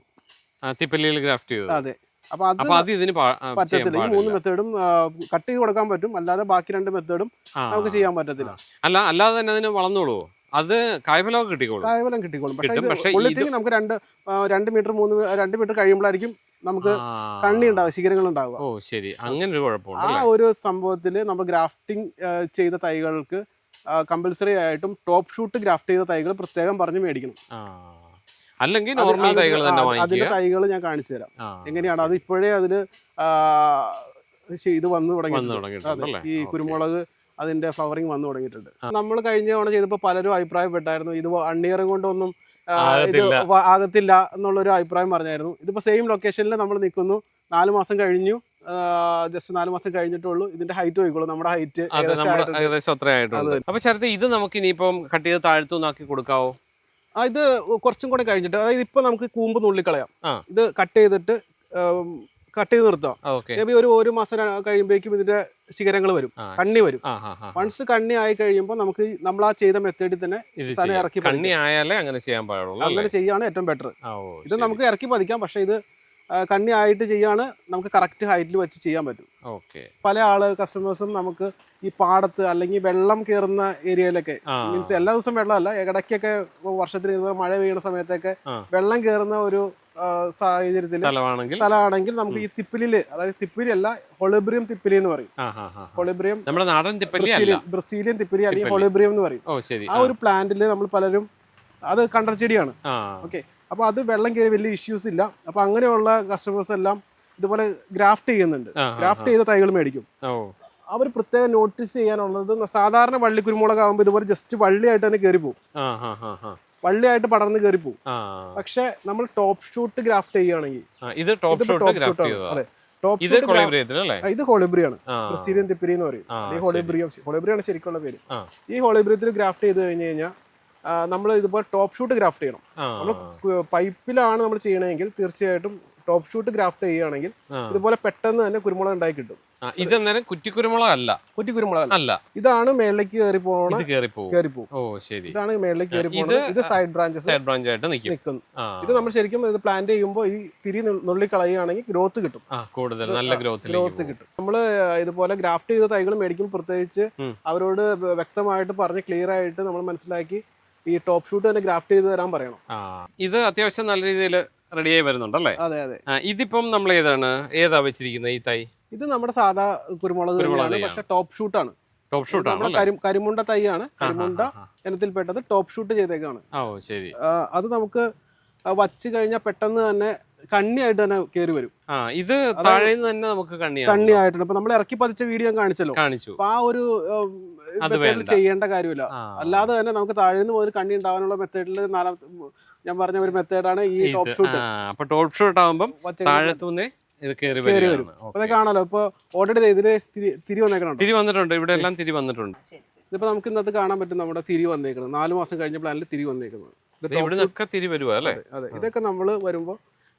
ഗ്രാഫ്റ്റ് അതെ. അപ്പൊ അത് ഇതിന് പറ്റത്തില്ല. ഈ മൂന്ന് മെത്തേഡും കട്ട് ചെയ്ത് കൊടുക്കാൻ പറ്റും. അല്ലാതെ ബാക്കി രണ്ട് മെത്തേഡും നമുക്ക് ചെയ്യാൻ പറ്റത്തില്ല. അല്ല അല്ലാതെ തന്നെ അതിന് വളർന്നോളൂ അത് കായ്ഫലം കിട്ടിക്കോളും. കായ്ഫലം കിട്ടിക്കോളും. പക്ഷേ നമുക്ക് രണ്ട് രണ്ട് മീറ്റർ മൂന്ന് രണ്ട് മീറ്റർ കഴിയുമ്പോഴായിരിക്കും നമുക്ക് കണ്ണി ഉണ്ടാവുക ശിഖരങ്ങൾ ഉണ്ടാവുക ഓ ശരി. അങ്ങനെ ഒരു കുഴപ്പമുണ്ട് ആ ഒരു സംഭവത്തിൽ നമ്മൾ ഗ്രാഫ്റ്റിംഗ് ചെയ്ത തൈകൾക്ക് കമ്പൽസറി ആയിട്ടും ടോപ്പ് ഷൂട്ട് ഗ്രാഫ്റ്റ് ചെയ്ത തൈകൾ പ്രത്യേകം പറഞ്ഞ് മേടിക്കണം. അല്ലെങ്കിൽ നോർമൽ തൈകൾ തന്നെ അതിന്റെ തൈകൾ ഞാൻ കാണിച്ചു തരാം. എങ്ങനെയാണ്? അത് ഇപ്പോഴേ അതിൽ ഇത് വന്നു അല്ലേ? ഈ കുരുമുളക് അതിന്റെ ഫ്ലവറിങ് വന്നു തുടങ്ങിയിട്ടുണ്ട്. നമ്മൾ കഴിഞ്ഞ തവണ ചെയ്തപ്പോൾ പലരും അഭിപ്രായപ്പെട്ടായിരുന്നു. ഇത് അണ്ണിയറും കൊണ്ടൊന്നും ആ, ഇത് ആകത്തില്ല. എന്നുള്ള ഒരു എന്നുള്ളൊരു അഭിപ്രായം പറഞ്ഞായിരുന്നു. ഇതിപ്പോ സെയിം ലൊക്കേഷനിൽ നമ്മൾ നിൽക്കുന്നു നാല് മാസം കഴിഞ്ഞു. ജസ്റ്റ് നാല് മാസം കഴിഞ്ഞിട്ടുള്ളൂ ഇതിന്റെ ഹൈറ്റ് പോയിക്കോളൂ നമ്മുടെ ഹൈറ്റ് ഏകദേശം അപ്പൊ ശരത്ത് ഇത് നമുക്ക് ഇനിയിപ്പം കട്ട് ചെയ്ത് താഴ്ത്തുന്നാക്കി കൊടുക്കാവോ? ആ ഇത് കുറച്ചും കൂടെ കഴിഞ്ഞിട്ട് അതായത് ഇപ്പൊ നമുക്ക് കൂമ്പ് നുള്ളിക്കളയാം. ഇത് കട്ട് ചെയ്തിട്ട് കട്ട് ചെയ്ത് നിർത്താം. മേ ബി ഒരു ഒരു മാസം കഴിയുമ്പോഴേക്കും ഇതിന്റെ ശിഖരങ്ങൾ വരും കണ്ണി വരും. വൺസ് കണ്ണി ആയി കഴിയുമ്പോൾ നമുക്ക് നമ്മൾ ആ ചെയ്ത മെത്തേഡിൽ തന്നെ സാധനം. ഇറക്കി കണ്ണി ആയാലേ അങ്ങനെ ചെയ്യാൻ പാടുള്ളൂ അങ്ങനെ ചെയ്യാണ് ഏറ്റവും ബെറ്റർ ഇത് നമുക്ക് ഇറക്കി പതിക്കാം പക്ഷെ ഇത് കണ്ണി ആയിട്ട് ചെയ്യാണ് നമുക്ക് കറക്റ്റ് ഹൈറ്റിൽ വെച്ച് ചെയ്യാൻ പറ്റും. ഓക്കെ. പല ആൾ കസ്റ്റമേഴ്സും നമുക്ക് ഈ പാടത്ത് അല്ലെങ്കിൽ വെള്ളം കയറുന്ന ഏരിയയിലൊക്കെ മീൻസ് എല്ലാ ദിവസവും വെള്ളമല്ല ഇടയ്ക്കൊക്കെ വർഷത്തിൽ മഴ പെയ്യുന്ന സമയത്തൊക്കെ വെള്ളം കയറുന്ന ഒരു സാഹചര്യത്തിൽ സ്ഥലമാണെങ്കിൽ നമുക്ക് ഈ തിപ്പിലിൽ അതായത് തിപ്പിലി അല്ല ഹൊളിബ്രിയം തിപ്പിലി എന്ന് പറയും. ഹൊളിബ്രിയം നമ്മുടെ നാടൻ ബ്രസീലിയൻ തിപ്പിലി അല്ലെങ്കിൽ ഹൊളിബ്രിയം എന്ന് പറയും. ആ ഒരു പ്ലാന്റിൽ നമ്മൾ പലരും അത് കണ്ടർ ചെടിയാണ് ഓക്കെ അപ്പൊ അത് വെള്ളം കയറി വലിയ ഇഷ്യൂസ് ഇല്ല. അപ്പൊ അങ്ങനെയുള്ള കസ്റ്റമേഴ്സ് എല്ലാം ഇതുപോലെ ഗ്രാഫ്റ്റ് ചെയ്യുന്നുണ്ട്. ഗ്രാഫ്റ്റ് ചെയ്ത തൈകൾ മേടിക്കും. അവർ പ്രത്യേകം നോട്ടീസ് ചെയ്യാനുള്ളത് സാധാരണ വള്ളി കുരുമുളക് ആകുമ്പോൾ ഇതുപോലെ ജസ്റ്റ് വള്ളിയായിട്ട് തന്നെ കയറി പോകും വള്ളിയായിട്ട് പടർന്ന് കയറി പോകും പക്ഷെ നമ്മൾ ടോപ്പ് ഷൂട്ട് ഗ്രാഫ്റ്റ് ചെയ്യുകയാണെങ്കിൽ ഇത് ടോപ്പ് ഷൂട്ട് അതെ. ഇത് ഹോളിബ്രിയാണ് ബ്രസീലിയൻ തിപ്പിരി എന്ന് പറയും. ഈ ഹോളിബ്രിയം ഹോളിബ്രിയാണ് ശരിക്കുള്ള പേര്. ഈ ഹോളിബ്രിയത്തിൽ ഗ്രാഫ്റ്റ് ചെയ്ത് കഴിഞ്ഞ് കഴിഞ്ഞാൽ നമ്മൾ ഇതുപോലെ ടോപ്പ് ഷൂട്ട് ഗ്രാഫ്റ്റ് ചെയ്യണം. നമ്മൾ പൈപ്പിലാണ് നമ്മൾ ചെയ്യണമെങ്കിൽ തീർച്ചയായിട്ടും ടോപ്പ് ഷൂട്ട് ഗ്രാഫ്റ്റ് ചെയ്യുകയാണെങ്കിൽ. ഇതുപോലെ പെട്ടെന്ന് തന്നെ കുരുമുളക് ഉണ്ടായി കിട്ടും. ആ, ഇതന്നേരം കുറ്റിക്കുരുമുളക് അല്ല. കുറ്റി കുരുമുളക് അല്ല. ഇതാണ് മേളിലേക്ക് കയറി പോകണം ഇത് കയറി പോകും ഓ ശരി. ഇതാണ് മേളിലേക്ക് കയറി ഇത് പോകുന്നത് ഇത് സൈഡ് ബ്രാഞ്ചസ് സൈഡ് ബ്രാഞ്ച് ആയിട്ട് നിൽക്കും ഇത് നമ്മൾ ശരിക്കും ഇത് പ്ലാന്റ് ചെയ്യുമ്പോൾ ഈ തിരി നുള്ളി- കളയുകയാണെങ്കിൽ ഗ്രോത്ത് കിട്ടും. ആ കൂടുതൽ നല്ല ഗ്രോത്ത് ഗ്രോത്ത് കിട്ടും. നമ്മൾ ഇതുപോലെ ഗ്രാഫ്റ്റ് ചെയ്ത തൈകൾ മേടിക്കും പ്രത്യേകിച്ച്. അവരോട് വ്യക്തമായിട്ട് പറഞ്ഞ് ക്ലിയർ ആയിട്ട് നമ്മൾ മനസ്സിലാക്കി ഈ ടോപ്പ് ഷൂട്ട് തന്നെ ഗ്രാഫ്റ്റ് ചെയ്ത് തരാൻ പറയണം. ഇത് അത്യാവശ്യം നല്ല രീതിയിൽ റെഡിയായി വരുന്നുണ്ടല്ലേ? അതെ അതെ. ഇതിപ്പം നമ്മൾ ഏതാണ്? ഏതാ വെച്ചിരിക്കുന്നത് ഈ തൈ? ഇത് നമ്മുടെ സാധാ കുരുമുളക്. പക്ഷെ ടോപ്പ് ഷൂട്ടാണ്. ടോപ്പ് ഷൂട്ട് നമ്മുടെ കരിമുണ്ട തൈയാണ്. കരിമുണ്ട ഇനത്തിൽപ്പെട്ടത് ടോപ്പ് ഷൂട്ട് ചെയ്തേക്കാണ്. ശരി. അത് നമുക്ക് വച്ച് കഴിഞ്ഞാൽ പെട്ടെന്ന് തന്നെ കണ്ണിയായിട്ട് തന്നെ കയറി വരും. ഇത് താഴെ തന്നെ നമുക്ക് കണ്ണിയായിട്ടുണ്ട്. അപ്പൊ നമ്മൾ ഇറക്കി പതിച്ച വീഡിയോ ഞാൻ കാണിച്ചല്ലോ. കാണിച്ചു. അപ്പൊ ആ ഒരു മെത്തേഡിൽ. ചെയ്യേണ്ട കാര്യമില്ല. അല്ലാതെ തന്നെ നമുക്ക് താഴെ നിന്ന് മുതൽ കണ്ണി ഉണ്ടാവാനുള്ള മെത്തേഡിൽ നാലാം ഞാൻ പറഞ്ഞ ഒരു മെത്തേഡാണ് ഈ ടോപ്പ് ഷൂട്ട് അപ്പൊ ടോപ്പ് ഷൂട്ട് ആവുമ്പോൾ താഴത്തുനിന്ന് ഇത് കയറി കയറി വരും. അത് കാണാലോ ഇപ്പൊ ഓൾറെഡി ഇതിൽ തിരി വന്നേക്കണം തിരി വന്നിട്ടുണ്ട്. ഇവിടെ എല്ലാം തിരി വന്നിട്ടുണ്ട്. ഇതിപ്പോ നമുക്ക് ഇന്നത്തെ കാണാൻ പറ്റും നമ്മുടെ തിരി വന്നേക്കുന്നത് നാല് മാസം കഴിഞ്ഞ പ്ലാനിൽ തിരി വന്നേക്കുന്നത് തിരി വരുവാ അല്ലേ? അതെ, അതെ. ഇതൊക്കെ നമ്മൾ വരുമ്പോൾ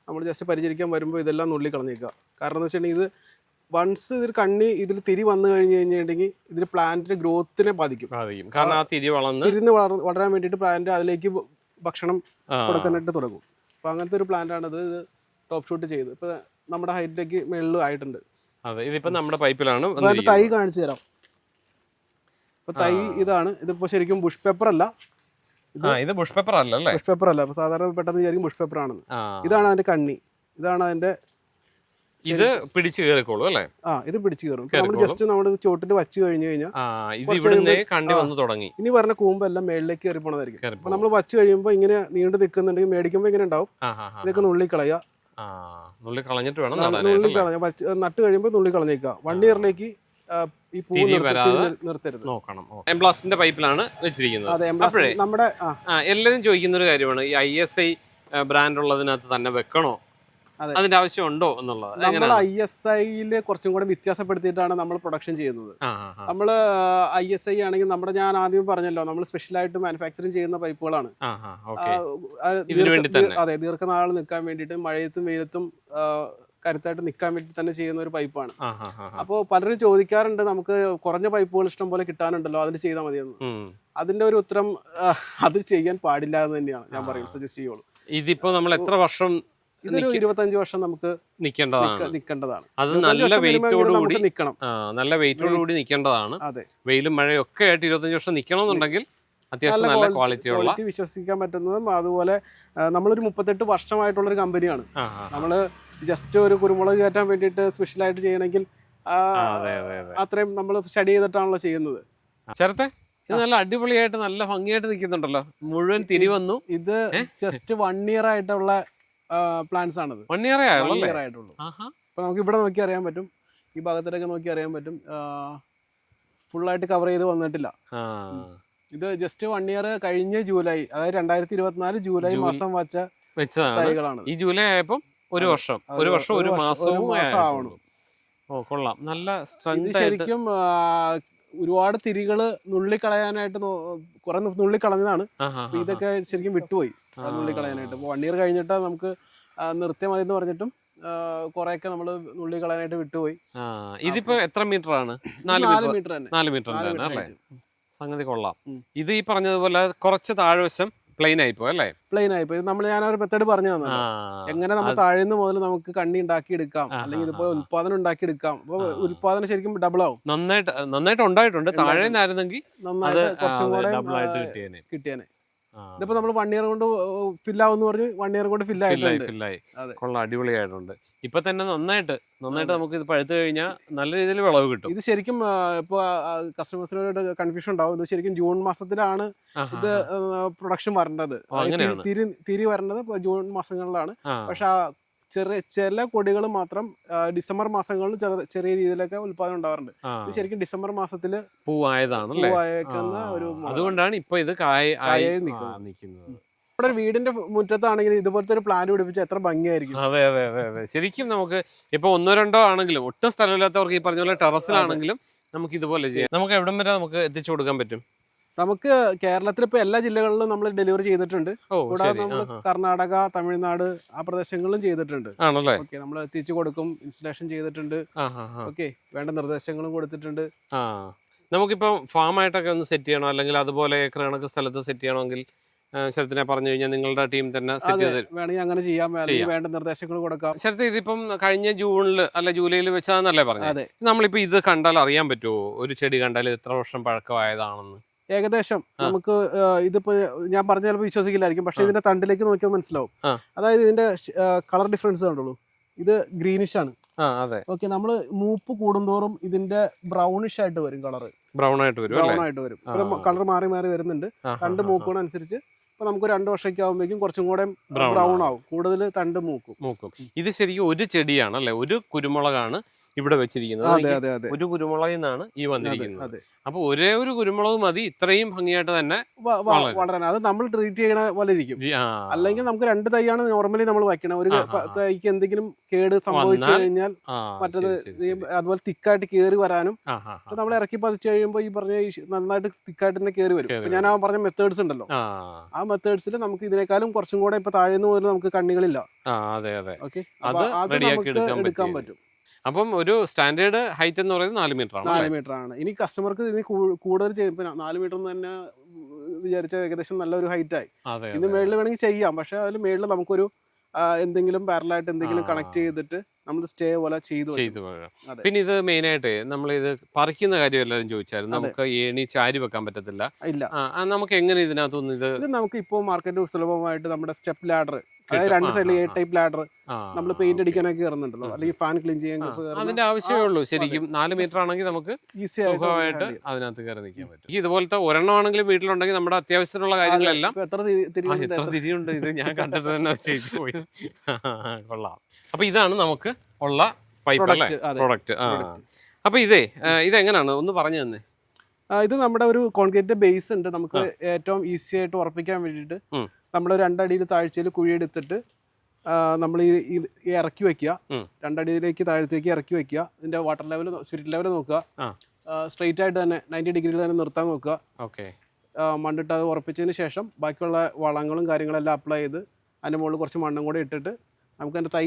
നമ്മൾ ജസ്റ്റ് പരിചരിക്കാൻ വരുമ്പോൾ ഇതെല്ലാം നുള്ളി കളഞ്ഞേക്കുക കാരണം എന്ന് വെച്ചിട്ടുണ്ടെങ്കിൽ ഇത് വൺസ് ഇതിൽ കണ്ണി ഇതിൽ തിരി വന്നു കഴിഞ്ഞ് കഴിഞ്ഞിട്ടുണ്ടെങ്കിൽ ഇതിൽ പ്ലാന്റിന്റെ ഗ്രോത്തിനെ ബാധിക്കും. ബാധിക്കും. കാരണം ആ തിരി വളർന്ന് തിരിന്ന് വളർ വളരാൻ വേണ്ടിയിട്ട് പ്ലാന്റ് അതിലേക്ക് ഭക്ഷണം കൊടുക്കാനായിട്ട് തുടങ്ങും. അപ്പോൾ അങ്ങനത്തെ ഒരു പ്ലാന്റ് ആണ് ഇത് ഇത് ടോപ്പ് ഷൂട്ട് ചെയ്ത്. ഇപ്പോൾ നമ്മുടെ ഹൈറ്റിലേക്ക് മുകളിലും ആയിട്ടുണ്ട്. അതെ ഇതിപ്പോ നമ്മുടെ പൈപ്പിലാണ് തൈ കാണിച്ചു തരാം. അപ്പോൾ തൈ ഇതാണ്. ഇതിപ്പോൾ ശരിക്കും ബുഷ് പേപ്പർ അല്ല. ഇത് ബുഷ് പേപ്പർ അല്ല ബുഷ് പേപ്പർ അല്ല. സാധാരണ പെട്ടെന്ന് വിചാരിക്കും ബുഷ് പേപ്പർ ആണെന്ന്. ഇതാണ് അതിന്റെ കണ്ണി. ഇതാണ് അതിന്റെ ഇത് പിടിച്ചു കയറിക്കോളൂ അല്ലേ? ആ ഇത് പിടിച്ചു കയറും. നമ്മൾ ജസ്റ്റ് നമ്മുടെ ചോട്ടിൽ വച്ചു കഴിഞ്ഞു കഴിഞ്ഞാൽ ഇത് ഇവിടുന്ന് കണ്ടി വന്ന് തുടങ്ങി. ഇനി പറഞ്ഞ കൂമ്പെല്ലാം മേളിലേക്ക് കയറി പോണതായിരിക്കും. നമ്മൾ വച്ച് കഴിയുമ്പോൾ ഇങ്ങനെ നീണ്ടു നിൽക്കുന്നുണ്ടെങ്കിൽ മേടിക്കുമ്പോൾ ഇങ്ങനെ ഉണ്ടാവും. ഇതൊക്കെ നുള്ളി കളയുക. നുള്ളി കളഞ്ഞിട്ട് വേണം നുള്ളി കളഞ്ഞ നട്ട് കഴിയുമ്പോൾ നുള്ളി കളഞ്ഞേക്കുക. വൺ ഇയറിലേക്ക് ഈ പൂ വരാതെ നിർത്തരുത്. നോക്കണം. എംബ്ലാസ്റ്റിന്റെ പൈപ്പിലാണ് വെച്ചിരിക്കുന്നത്. അപ്പോഴേ നമ്മുടെ എല്ലാവരും ചോദിക്കുന്ന ഒരു കാര്യമാണ്. ഈ ഐ എസ് ഐ ബ്രാൻഡ് ഉള്ളതിനകത്ത് തന്നെ വെക്കണോ. അതിന്റെ ആവശ്യം ഉണ്ടോ എന്നുള്ളത് നമ്മൾ ഐ എസ് ഐയിൽ കുറച്ചും കൂടെ വ്യത്യാസപ്പെടുത്തിയിട്ടാണ് നമ്മൾ പ്രൊഡക്ഷൻ ചെയ്യുന്നത്. നമ്മൾ ഐ എസ് ഐ ആണെങ്കിൽ നമ്മുടെ ഞാൻ ആദ്യം പറഞ്ഞല്ലോ നമ്മൾ സ്പെഷ്യലായിട്ട് മാനുഫാക്ചറിങ് ചെയ്യുന്ന പൈപ്പുകളാണ് അതെ ദീർഘനാൾ നിൽക്കാൻ വേണ്ടിയിട്ട് മഴയത്തും വെയിലത്തും കരുത്തായിട്ട് നിൽക്കാൻ വേണ്ടി തന്നെ ചെയ്യുന്ന ഒരു പൈപ്പാണ്. അപ്പോൾ പലരും ചോദിക്കാറുണ്ട് നമുക്ക് കുറഞ്ഞ പൈപ്പുകൾ ഇഷ്ടം പോലെ കിട്ടാനുണ്ടല്ലോ അതിൽ ചെയ്താൽ മതിയെന്ന്. അതിന്റെ ഒരു ഉത്തരം അത് ചെയ്യാൻ പാടില്ല എന്ന് തന്നെയാണ് ഞാൻ പറയുന്നത് സജസ്റ്റ് ചെയ്യുള്ളൂ. ഇതിപ്പോ നമ്മൾ എത്ര വർഷം ഇതൊരു ഇരുപത്തഞ്ച് വർഷം നമുക്ക് നിൽക്കേണ്ടതാണ്. നിൽക്കേണ്ടതാണ്. അത് നല്ല വെയിറ്റോടുകൂടി വെയിറ്റോട് കൂടി നമുക്ക് നിൽക്കണം. നല്ല വെയിറ്റോട് കൂടി നിൽക്കേണ്ടതാണ്. അതെ. വെയിലും മഴയും ഒക്കെ ആയിട്ട് ഇരുപത്തഞ്ച് വർഷം നിൽക്കണമെന്നുണ്ടെങ്കിൽ അത്യാവശ്യം നല്ല ക്വാളിറ്റി ഉള്ള ക്വാളിറ്റി വിശ്വസിക്കാൻ പറ്റുന്നതും അതുപോലെ നമ്മളൊരു മുപ്പത്തെട്ട് വർഷമായിട്ടുള്ള ഒരു കമ്പനിയാണ്. നമ്മൾ ജസ്റ്റ് ഒരു കുരുമുളക് കയറ്റാൻ വേണ്ടിയിട്ട് സ്പെഷ്യലായിട്ട് ചെയ്യണമെങ്കിൽ അത്രയും നമ്മൾ സ്റ്റഡി ചെയ്തിട്ടാണല്ലോ ചെയ്യുന്നത്. ചേർത്തെ ഇത് നല്ല അടിപൊളിയായിട്ട് നല്ല ഭംഗിയായിട്ട് നിൽക്കുന്നുണ്ടല്ലോ. മുഴുവൻ തിരി വന്നു. ഇത് ജസ്റ്റ് വൺ ഇയർ ആയിട്ടുള്ള പ്ലാൻസ് ആണത്. വൺ ഇയർ വൺ ഇയർ ആയിട്ടുള്ളൂ. ആഹാ. അപ്പോൾ നമുക്ക് ഇവിടെ നോക്കി അറിയാൻ പറ്റും. ഈ ഭാഗത്തിലൊക്കെ നോക്കി അറിയാൻ പറ്റും. ഫുള്ളായിട്ട് കവർ ചെയ്ത് വന്നിട്ടില്ല. ആ. ഇത് ജസ്റ്റ് വൺ ഇയർ കഴിഞ്ഞ ജൂലൈ അതായത് രണ്ടായിരത്തി ഇരുപത്തിനാല് ജൂലൈ മാസം വച്ച തൈകളാണ് ഈ ജൂലൈ ആയപ്പം ഒരു വർഷം. ഒരു വർഷം ഒരു മാസവും ഓ കൊള്ളാം. നല്ല സ്ട്രെങ്ത് ആയിട്ട് ശരിക്കും ഒരുപാട് തിരികൾ നുള്ളിക്കളയാനായിട്ട് കുറെ നുള്ളിക്കളഞ്ഞതാണ്. അപ്പൊ ഇതൊക്കെ ശരിക്കും വിട്ടുപോയി. അത് നുള്ളിക്കളയാനായിട്ട് വൺ ഇയർ കഴിഞ്ഞിട്ട് നമുക്ക് നിർത്തിയാൽ മതി എന്ന് പറഞ്ഞിട്ടും കുറെയൊക്കെ നമ്മൾ നുള്ളിക്കളയാനായിട്ട് വിട്ടുപോയി. ആ ഇതിപ്പോ എത്ര മീറ്റർ ആണ്? നാല് മീറ്റർ. തന്നെ. നാല് മീറ്റർ അല്ലേ? സംഗതി കൊള്ളാം. ഇത് ഈ പറഞ്ഞതുപോലെ കുറച്ച് താഴ്വശം പ്ലെയിൻ ആയിപ്പോ അല്ലേ? പ്ലെയിൻ ആയിപ്പോ നമ്മൾ ഞാൻ ഒരു മെത്തേഡ് പറഞ്ഞു തന്നെ എങ്ങനെ നമ്മൾ താഴേന്ന് മുതൽ നമുക്ക് കണ്ണി ഉണ്ടാക്കി എടുക്കാം അല്ലെങ്കിൽ ഇതിപ്പോ ഇതുപോലെ ആ. ഉൽപാദനം ഉണ്ടാക്കി എടുക്കാം. അപ്പൊ. ഉൽപാദനം ശരിക്കും ഡബിൾ ആവും. നന്നായിട്ട് നന്നായിട്ട് ഉണ്ടായിട്ടുണ്ട്. താഴെ നിന്നായിരുന്നെങ്കിൽ നന്നായിട്ട് കുറച്ചും കൂടെ കിട്ടിയേനെ. ഇതിപ്പോ നമ്മൾ വൺ ഇയർ കൊണ്ട് ഫില്ലാവെന്ന് പറഞ്ഞ് വൺ ഇയർ കൊണ്ട് ഫില്ല് ഫില്ലായി ഫില്ലായി. കൊള്ളാം അടിപൊളിയായിട്ടുണ്ട്. ഇപ്പൊ തന്നെ നന്നായിട്ട് നന്നായിട്ട്. നമുക്ക് ഇത് പഴുത്തു കഴിഞ്ഞാൽ നല്ല രീതിയിൽ വിളവ് കിട്ടും. ഇത് ശരിക്കും ഇപ്പൊ കസ്റ്റമേഴ്സിനോട് കൺഫ്യൂഷൻ ഉണ്ടാവും. ഇത് ശരിക്കും ജൂൺ മാസത്തിലാണ് ഇത് പ്രൊഡക്ഷൻ വരേണ്ടത്. തിരി തിരി വരേണ്ടത് ജൂൺ മാസങ്ങളിലാണ്. പക്ഷെ ആ ചെറിയ ചില കൊടികൾ മാത്രം ഡിസംബർ മാസങ്ങളിൽ ചെറു ചെറിയ രീതിയിലൊക്കെ ഉത്പാദനം ഉണ്ടാവാറുണ്ട്. ഇത് ശരിക്കും ഡിസംബർ മാസത്തിൽ പൂവായതാണ് പൂവായേക്കുന്ന ഒരു അതുകൊണ്ടാണ് ഇപ്പൊ ഇത് കായ. നിൽക്കുന്നത്. നമ്മുടെ വീടിന്റെ മുറ്റത്താണെങ്കിൽ ഇതുപോലത്തെ ഒരു പ്ലാന്റ് പിടിപ്പിച്ച എത്ര ഭംഗിയായിരിക്കും. അതെ അതെ അതെ അതെ. ശരിക്കും നമുക്ക് ഇപ്പൊ ഒന്നോ രണ്ടോ ആണെങ്കിലും ഒട്ടും സ്ഥലമില്ലാത്തവർക്ക് ഈ പറഞ്ഞ പോലെ ടെറസിലാണെങ്കിലും നമുക്ക് ഇതുപോലെ ചെയ്യാം. നമുക്ക് എവിടം വരെ നമുക്ക് എത്തിച്ചു കൊടുക്കാൻ പറ്റും? നമുക്ക് കേരളത്തിൽ ഇപ്പൊ എല്ലാ ജില്ലകളിലും നമ്മൾ ഡെലിവറി ചെയ്തിട്ടുണ്ട്. കൂടാതെ നമ്മൾ കർണാടക തമിഴ്നാട് ആ പ്രദേശങ്ങളിലും ചെയ്തിട്ടുണ്ട്. ഓക്കെ നമ്മൾ എത്തിച്ചു കൊടുക്കും ഇൻസ്റ്റലേഷൻ ചെയ്തിട്ടുണ്ട്. ഓക്കെ വേണ്ട നിർദ്ദേശങ്ങളും കൊടുത്തിട്ടുണ്ട്. ആ ഫാം ആയിട്ടൊക്കെ ഒന്ന് സെറ്റ് ചെയ്യണോ? അല്ലെങ്കിൽ അതുപോലെ ഏക്കർ കണക്ക് സ്ഥലത്ത് സെറ്റ് ചെയ്യണമെങ്കിൽ ശരത്തിനെ പറഞ്ഞു കഴിഞ്ഞാൽ നിങ്ങളുടെ ടീം തന്നെ സെറ്റ് ചെയ്ത് വേണമെങ്കിൽ അങ്ങനെ ചെയ്യാം. വേണ്ട നിർദ്ദേശങ്ങൾ കൊടുക്കാം. ശരത്ത് ഇതിപ്പം കഴിഞ്ഞ ജൂണിൽ അല്ല ജൂലൈയിൽ വെച്ചാന്നല്ലേ പറഞ്ഞത് നമ്മളിപ്പോ ഇത് കണ്ടാൽ അറിയാൻ പറ്റുമോ ഒരു ചെടി കണ്ടാൽ എത്ര വർഷം പഴക്കമായതാണെന്ന്? ഏകദേശം നമുക്ക് ഇതിപ്പോ ഞാൻ പറഞ്ഞ ചിലപ്പോൾ വിശ്വസിക്കില്ലായിരിക്കും. പക്ഷെ ഇതിന്റെ തണ്ടിലേക്ക് നോക്കിയാൽ മനസ്സിലാവും. അതായത് ഇതിന്റെ കളർ ഡിഫറൻസ് കണ്ടുള്ളൂ ഇത് ഗ്രീനിഷ് ആണ്. ഓക്കെ നമ്മൾ മൂപ്പ് കൂടുന്തോറും ഇതിന്റെ ബ്രൗണിഷ് ആയിട്ട് വരും കളർ ബ്രൗൺ ആയിട്ട് വരും ബ്രൗൺ ആയിട്ട് വരും. കളർ മാറി മാറി വരുന്നുണ്ട്. തണ്ട്. മൂക്കണനുസരിച്ച് ഇപ്പൊ നമുക്ക് രണ്ടു വർഷമൊക്കെ ആകുമ്പോഴേക്കും കുറച്ചും കൂടെ ബ്രൗൺ ആവും. ആവും. കൂടുതൽ തണ്ട് മൂക്കും. മൂക്കും. ഇത് ശരിക്കും ഒരു ചെടിയാണ് അല്ലെ? ഒരു കുരുമുളകാണ്. ഇവിടെ വെച്ചിരിക്കുന്നത്. ഒരു കുരുമുളകിൽ നിന്നാണ് ഈ വന്നിരിക്കുന്നത്. അപ്പൊ ഒരേ ഒരു കുരുമുളക് മതി ഇത്രയും ഭംഗിയായിട്ട് തന്നെ വളരാൻ അത് നമ്മൾ ട്രീറ്റ് ചെയ്യണ പോലെ ഇരിക്കും. അല്ലെങ്കിൽ നമുക്ക് രണ്ട് തൈയാണ് നോർമലി നമ്മൾ വയ്ക്കണം ഒരു. തൈക്ക് എന്തെങ്കിലും കേട് സംഭവിച്ചു കഴിഞ്ഞാൽ മറ്റത് അതുപോലെ തിക്കായിട്ട് കയറി വരാനും. നമ്മൾ ഇറക്കി പതിച്ചു കഴിയുമ്പോൾ ഈ പറഞ്ഞ നന്നായിട്ട് തിക്കായിട്ട് തന്നെ കയറി വരും. കേറി ഞാൻ ആ പറഞ്ഞ മെത്തേഡ്സ് ഉണ്ടല്ലോ. ആ, മെത്തേഡ്സിൽ നമുക്ക് ഇതിനേക്കാളും കുറച്ചും കൂടെ ഇപ്പൊ താഴേന്ന് മുതൽ നമുക്ക് കണ്ണികളില്ല. ഓക്കെ അത് നമുക്ക് എടുക്കാൻ പറ്റും. അപ്പം ഒരു സ്റ്റാൻഡേർഡ് ഹൈറ്റ് എന്ന് പറയുന്നത് നാല് മീറ്റർ ആണ് നാല് മീറ്റർ ആണ്. ഇനി കസ്റ്റമർക്ക് ഇതിന് കൂ- കൂടുതൽ ചെയ്യുമ്പോൾ നാല് മീറ്റർ തന്നെ വിചാരിച്ച ഏകദേശം നല്ലൊരു ഹൈറ്റ് ആയി. ഇത്. മേളിൽ വേണമെങ്കിൽ ചെയ്യാം. പക്ഷെ അതിൽ മേളിൽ നമുക്കൊരു എന്തെങ്കിലും പാരലായിട്ട് എന്തെങ്കിലും കണക്ട് ചെയ്തിട്ട് നമ്മൾ സ്റ്റേ പോലെ ചെയ്തു. ചെയ്തു പോകാം പിന്നെ ഇത് മെയിൻ ആയിട്ട് നമ്മൾ ഇത് പറിക്കുന്ന കാര്യം എല്ലാവരും ചോദിച്ചായിരുന്നു. നമുക്ക് ഏണി ചാരി വെക്കാൻ പറ്റത്തില്ല. ഇല്ല. നമുക്ക് എങ്ങനെ ഇതിനകത്തൊന്നും ഇത് ഇത് നമുക്ക് ഇപ്പോൾ മാർക്കറ്റ് സുലഭമായിട്ട് നമ്മുടെ സ്റ്റെപ്പ് ലാഡർ അതായത് രണ്ട് സൈഡിൽ എ ടൈപ്പ് ലാഡർ നമ്മൾ പെയിന്റ്. അടിക്കാനൊക്കെ കയറുന്നുണ്ടല്ലോ അല്ലെങ്കിൽ ഫാൻ ക്ലീൻ ചെയ്യാൻ അതിന്റെ ആവശ്യമേ ഉള്ളൂ. ശരിക്കും നാല് മീറ്റർ ആണെങ്കിൽ നമുക്ക് ഈസി സുഖമായിട്ട് അതിനകത്ത് കയറി നിൽക്കാൻ പറ്റും. ഈ ഇതുപോലത്തെ ഒരെണ്ണമാണെങ്കിലും വീട്ടിലുണ്ടെങ്കിൽ നമ്മുടെ അത്യാവശ്യത്തിനുള്ള കാര്യങ്ങളെല്ലാം എത്ര തിരിയുണ്ട് ഇത്? ഞാൻ കണ്ടിട്ട് തന്നെ ചെയ്തു പോയി. കൊള്ളാം. അപ്പൊ ഇതാണ് നമുക്ക് ഉള്ള പൈപ്പ് അല്ലേ? പ്രോഡക്റ്റ് അതെ. പ്രൊഡക്റ്റ് ആ. Product. അപ്പൊ ഇതേ ഇതെങ്ങനെയാണ് ഒന്ന് പറഞ്ഞു തന്നെ. ഇത് നമ്മുടെ ഒരു കോൺക്രീറ്റ് ബേസ് ഉണ്ട്. നമുക്ക് ഏറ്റവും ഈസി ആയിട്ട് ഉറപ്പിക്കാൻ വേണ്ടിയിട്ട്. നമ്മൾ രണ്ടടിയിൽ താഴ്ചയിൽ കുഴിയെടുത്തിട്ട് നമ്മൾ ഈ ഇറക്കി വെക്കുക. രണ്ടടിയിലേക്ക് താഴത്തേക്ക് ഇറക്കി വെക്കുക. ഇതിന്റെ വാട്ടർ ലെവൽ സ്പിരിറ്റ് ലെവൽ നോക്കുക. സ്ട്രെയിറ്റ് ആയിട്ട് തന്നെ നയന്റി ഡിഗ്രിയിൽ തന്നെ നിർത്താൻ നോക്കുക. ഓക്കെ. മണ്ണിട്ട് അത് ഉറപ്പിച്ചതിന് ശേഷം ബാക്കിയുള്ള വളങ്ങളും കാര്യങ്ങളെല്ലാം അപ്ലൈ ചെയ്ത് അതിന്റെ മുകളിൽ കുറച്ച് മണ്ണും കൂടെ ഇട്ടിട്ട് നമുക്ക് അതിന്റെ തൈ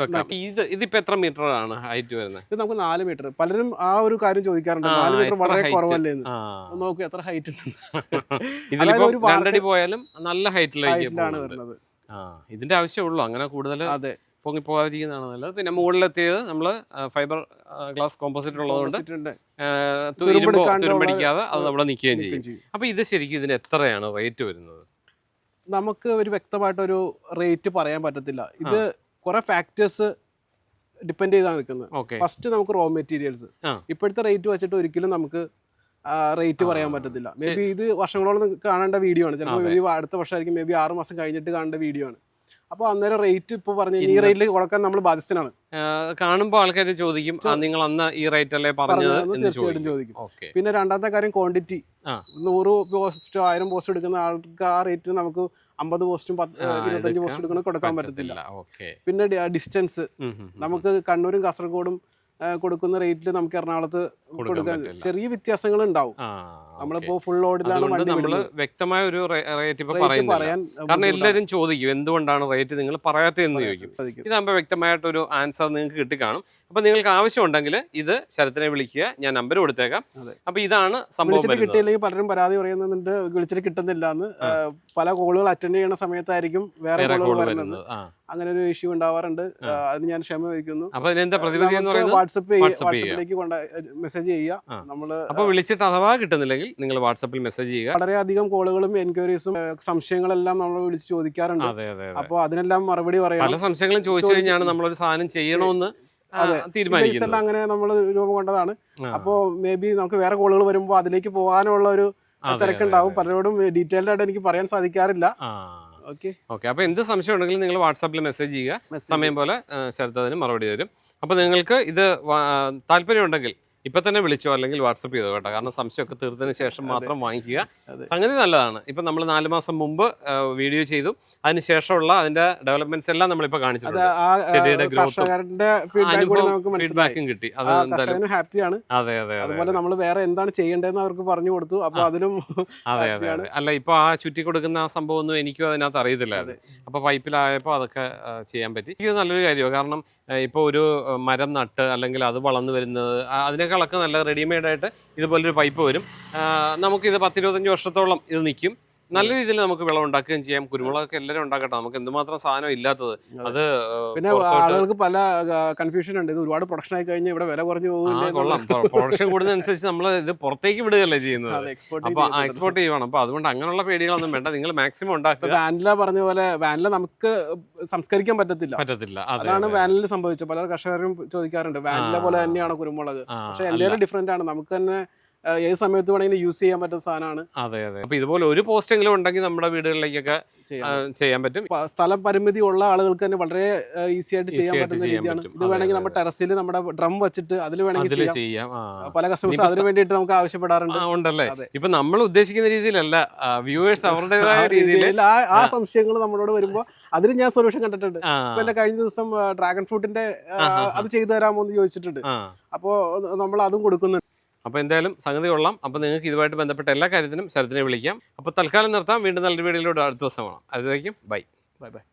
വെക്കാം. ഇത് ഇതിപ്പോ എത്ര മീറ്റർ ആണ് ഹൈറ്റ് വരുന്നത്? ഇത് നമുക്ക് നാല് മീറ്റർ പലരും ആ ഒരു കാര്യം ചോദിക്കാറുണ്ട്. നാല് മീറ്റർ വളരെ കുറവല്ലേ നോക്കൂ എത്ര ഹൈറ്റ് ഉണ്ട് രണ്ടടി പോയാലും നല്ല ഹൈറ്റിലാണ് വരുന്നത്. ഇതിന്റെ ആവശ്യമുള്ളൂ. അങ്ങനെ കൂടുതൽ അതെ. പൊങ്ങി പോകാതിരിക്കുന്നതാണ് നല്ലത്. പിന്നെ മുകളിലെത്തിയത് നമ്മൾ ഫൈബർ ഗ്ലാസ് കോമ്പോസിറ്റ് ഉള്ളതുകൊണ്ട് തുരുമ്പ് തുരുമ്പടിക്കാതെ അത് നമ്മൾ നിൽക്കുകയും ചെയ്യും. അപ്പൊ ഇത് ശരിക്കും ഇതിന് എത്രയാണ് റേറ്റ് വരുന്നത്? നമുക്ക് ഒരു വ്യക്തമായിട്ടൊരു റേറ്റ് പറയാൻ പറ്റത്തില്ല. ഇത് കുറെ ഫാക്ടേഴ്സ് ഡിപ്പെൻഡ് ചെയ്താണ് നിൽക്കുന്നത്. ഓക്കെ ഫസ്റ്റ് നമുക്ക് റോ മെറ്റീരിയൽസ് ഇപ്പോഴത്തെ റേറ്റ് വെച്ചിട്ട് ഒരിക്കലും നമുക്ക് റേറ്റ് പറയാൻ പറ്റത്തില്ല. മേ ബി ഇത് വർഷങ്ങളോളം കാണേണ്ട വീഡിയോ ആണ്. ചിലപ്പോൾ. മേ ബി അടുത്ത വർഷമായിരിക്കും മേ ബി ആറ് മാസം കഴിഞ്ഞിട്ട് കാണേണ്ട വീഡിയോ ആണ്. അപ്പോൾ അന്നേരം റേറ്റ് ഇപ്പോൾ പറഞ്ഞു ഈ റേറ്റിൽ കൊടുക്കാൻ നമ്മൾ ബാധ്യസ്ഥനാണ്. കാണുമ്പോൾ ആൾക്കാർ ചോദിക്കും നിങ്ങൾ അന്ന് ഈ റേറ്റ് അല്ലേ പറഞ്ഞത്? തീർച്ചയായിട്ടും ചോദിക്കും. പിന്നെ രണ്ടാമത്തെ കാര്യം ക്വാണ്ടിറ്റി. നൂറ് പോസ്റ്റോ ആയിരം പോസ്റ്റോ എടുക്കുന്ന ആൾക്ക് ആ റേറ്റ് നമുക്ക് അമ്പത് പോസ്റ്റും ഇരുപത്തഞ്ച് പോസ്റ്റും എടുക്കണ കൊടുക്കാൻ പറ്റത്തില്ല. പിന്നെ ഡിസ്റ്റൻസ്. നമുക്ക് കണ്ണൂരും കാസർഗോഡും കൊടുക്കുന്ന റേറ്റിൽ നമുക്ക് എറണാകുളത്ത് കൊടുക്കാൻ ചെറിയ വ്യത്യാസങ്ങൾ ഉണ്ടാവും നമ്മളിപ്പോ ഫുൾ ലോഡിലാണ് നമ്മൾ വ്യക്തമായ ഒരു റേറ്റ് ഇപ്പൊ പറയാൻ കാരണം എല്ലാവരും ചോദിക്കും എന്തുകൊണ്ടാണ് റേറ്റ് നിങ്ങൾ പറയാത്തതെന്ന് ചോദിക്കും. ഇതാകുമ്പോ ഇതാകുമ്പോൾ വ്യക്തമായിട്ടൊരു ആൻസർ നിങ്ങൾക്ക് കിട്ടി കാണും അപ്പൊ നിങ്ങൾക്ക് ആവശ്യമുണ്ടെങ്കിൽ ഇത് ശരത്തിനെ വിളിക്കുക ഞാൻ നമ്പർ കൊടുത്തേക്കാം. അപ്പൊ ഇതാണ് സംഭവം കിട്ടിയില്ലെങ്കിൽ പലരും പരാതി പറയുന്നുണ്ട് വിളിച്ചിട്ട് കിട്ടുന്നില്ല എന്ന്. പല കോളുകൾ അറ്റൻഡ് ചെയ്യുന്ന സമയത്തായിരിക്കും വേറെ കോളുകൾ വരുന്നത്. അങ്ങനെ ഒരു ഇഷ്യൂ ഉണ്ടാവാറുണ്ട് അതിന് ഞാൻ ക്ഷമ പറയുന്നത്? വാട്സപ്പ്. വാട്സപ്പിലേക്ക് മെസ്സേജ് ചെയ്യുക. നമ്മൾ നമ്മൾ വിളിച്ചിട്ട് അഥവാ കിട്ടുന്നില്ലെങ്കിൽ നിങ്ങൾ വാട്സപ്പിൽ മെസ്സേജ് ചെയ്യുക. വളരെയധികം കോളുകളും എൻക്വയറീസും സംശയങ്ങളെല്ലാം നമ്മൾ വിളിച്ച് ചോദിക്കാറുണ്ട്. അപ്പോൾ അതിനെല്ലാം മറുപടി പല സംശയങ്ങളും ചോദിച്ചു. കഴിഞ്ഞാണ് നമ്മളൊരു സാധനം ചെയ്യണമെന്ന്. തീരുമാനിക്കുന്നത്. അങ്ങനെ നമ്മൾ രൂപം കൊണ്ടതാണ്. അപ്പൊ അപ്പോൾ മേ ബി നമുക്ക് വേറെ കോളുകൾ വരുമ്പോൾ അതിലേക്ക് പോകാനുള്ള ഒരു തിരക്കുണ്ടാവും. പലരോടും ഡീറ്റെയിൽഡ് ആയിട്ട് എനിക്ക് പറയാൻ സാധിക്കാറില്ല. ഓക്കെ. ഓക്കെ അപ്പോൾ എന്ത് സംശയം ഉണ്ടെങ്കിലും നിങ്ങൾ വാട്സാപ്പിൽ മെസ്സേജ് ചെയ്യുക. സമയം പോലെ ശരത്ത് അതിന് മറുപടി തരും. അപ്പോൾ നിങ്ങൾക്ക് ഇത് താല്പര്യം താല്പര്യമുണ്ടെങ്കിൽ ഇപ്പം തന്നെ വിളിച്ചോ അല്ലെങ്കിൽ വാട്സപ്പ് ചെയ്തോ കേട്ടോ? കാരണം സംശയമൊക്കെ തീർത്തതിന് ശേഷം മാത്രം വാങ്ങിക്കുക. സംഗതി നല്ലതാണ്. ഇപ്പൊ നമ്മൾ നാല് മാസം മുമ്പ് വീഡിയോ ചെയ്തു. അതിന് ശേഷമുള്ള അതിന്റെ ഡെവലപ്മെന്റ്സ് എല്ലാം നമ്മളിപ്പോ കാണിച്ചു കാണിച്ചിട്ടുണ്ട് ചെടിയുടെ ഫീഡ്ബാക്ക് കിട്ടി. അത് ഹാപ്പിയാണ് അതെ അതെ അതെ അതുപോലെ നമ്മൾ വേറെ എന്താണ് ചെയ്യേണ്ടതെന്ന് അവർക്ക് പറഞ്ഞു കൊടുത്തു. അപ്പോൾ അതിലും അതെ അതെ അതെ. അല്ല ഇപ്പൊ ആ ചുറ്റി കൊടുക്കുന്ന ആ സംഭവം ഒന്നും എനിക്കും അതിനകത്ത് അറിയത്തില്ലായിരുന്നു അപ്പൊ പൈപ്പിലായപ്പോൾ അതൊക്കെ ചെയ്യാൻ പറ്റി. എനിക്ക് നല്ലൊരു കാര്യമാണ്. കാരണം ഇപ്പോൾ ഒരു മരം നട്ട് അല്ലെങ്കിൽ അത് വളർന്നു വരുന്നത് ആ, അതിനേക്കാളൊക്കെ നല്ല റെഡിമെയ്ഡ് ആയിട്ട് ഇതുപോലൊരു പൈപ്പ് വരും. നമുക്കിത് പത്തിരുപത്തഞ്ച് വർഷത്തോളം ഇത് നിൽക്കും. നല്ല രീതിയിൽ നമുക്ക് വിളവ് ഉണ്ടാക്കുകയും ചെയ്യാം. കുരുമുളകൊക്കെ എല്ലാവരും ഉണ്ടാക്കട്ടെ. നമുക്ക് എന്തുമാത്രം സാധനം ഇല്ലാത്തത്. അത്. പിന്നെ ആളുകൾക്ക് പല കൺഫ്യൂഷൻ ഉണ്ട്. ഇത് ഒരുപാട് പ്രൊഡക്ഷൻ ആയി കഴിഞ്ഞാൽ ഇവിടെ വില കുറഞ്ഞു കൊള്ളാം. പ്രൊഡക്ഷൻ കൂടുന്നതനുസരിച്ച് നമ്മൾ ഇത് പുറത്തേക്ക് വിടുകയല്ലേ ചെയ്യുന്നത്. എക്സ്പോർട്ട് അപ്പൊ എക്സ്പോർട്ട് ചെയ്യുവാണ്. അപ്പൊ അതുകൊണ്ട് അങ്ങനെയുള്ള പേടികളൊന്നും വേണ്ട. നിങ്ങൾ മാക്സിമം ഉണ്ടാക്കുക. വാനില പറഞ്ഞ പോലെ വാനില നമുക്ക് സംസ്കരിക്കാൻ പറ്റത്തില്ല. പറ്റത്തില്ല. അതാണ് വാനില സംഭവിച്ചത്. പല കർഷകരും ചോദിക്കാറുണ്ട്. വാനില പോലെ തന്നെയാണ് കുരുമുളക്? പക്ഷെ എല്ലാവരും ഡിഫറെന്റ് ആണ്. നമുക്ക് തന്നെ ഏത് സമയത്ത് വേണമെങ്കിലും യൂസ് ചെയ്യാൻ പറ്റുന്ന സാധനമാണ്. അതെ അതെ. അപ്പൊ ഇതുപോലെ ഒരു പോസ്റ്റെങ്കിലും ഉണ്ടെങ്കിൽ നമ്മുടെ വീടുകളിലേക്കൊക്കെ ചെയ്യാൻ പറ്റും. സ്ഥലം പരിമിതി ഉള്ള ആളുകൾക്ക് തന്നെ വളരെ ഈസി ആയിട്ട് ചെയ്യാൻ പറ്റുന്ന രീതിയാണ്. ഇത് വേണമെങ്കിൽ നമ്മുടെ ടെറസിൽ നമ്മുടെ ഡ്രം വെച്ചിട്ട് അതിൽ വേണമെങ്കിൽ ചെയ്യാം. പല കസ്റ്റമേഴ്സ് അതിന് വേണ്ടിയിട്ട് നമുക്ക് ആവശ്യപ്പെടാറുണ്ട്. ഉണ്ടല്ലേ. ഇപ്പൊ നമ്മൾ ഉദ്ദേശിക്കുന്ന രീതിയിലല്ല. വ്യൂവേഴ്സ് അവരുടേതായ രീതിയിൽ ആ സംശയങ്ങൾ നമ്മളോട് വരുമ്പോൾ അതിന് ഞാൻ സൊല്യൂഷൻ കണ്ടിട്ടുണ്ട്. ഇപ്പൊ എന്നെ കഴിഞ്ഞ ദിവസം ഡ്രാഗൺ ഫ്രൂട്ടിന്റെ. അത് ചെയ്തു തരാമോ എന്ന് ചോദിച്ചിട്ടുണ്ട്. അപ്പോ അപ്പോൾ നമ്മൾ അതും കൊടുക്കുന്നുണ്ട്. അപ്പോൾ എന്തായാലും സംഗതി കൊള്ളാം. അപ്പോൾ നിങ്ങൾക്ക് ഇതുമായിട്ട് ബന്ധപ്പെട്ട എല്ലാ കാര്യത്തിനും ശരത്തിനെ വിളിക്കാം. അപ്പോൾ തൽക്കാലം നിർത്താം. വീണ്ടും നല്ലൊരു വീഡിയോയിലൂടെ അടുത്ത ദിവസം വേണം അതുവരേക്കും ബൈ. Bye bye.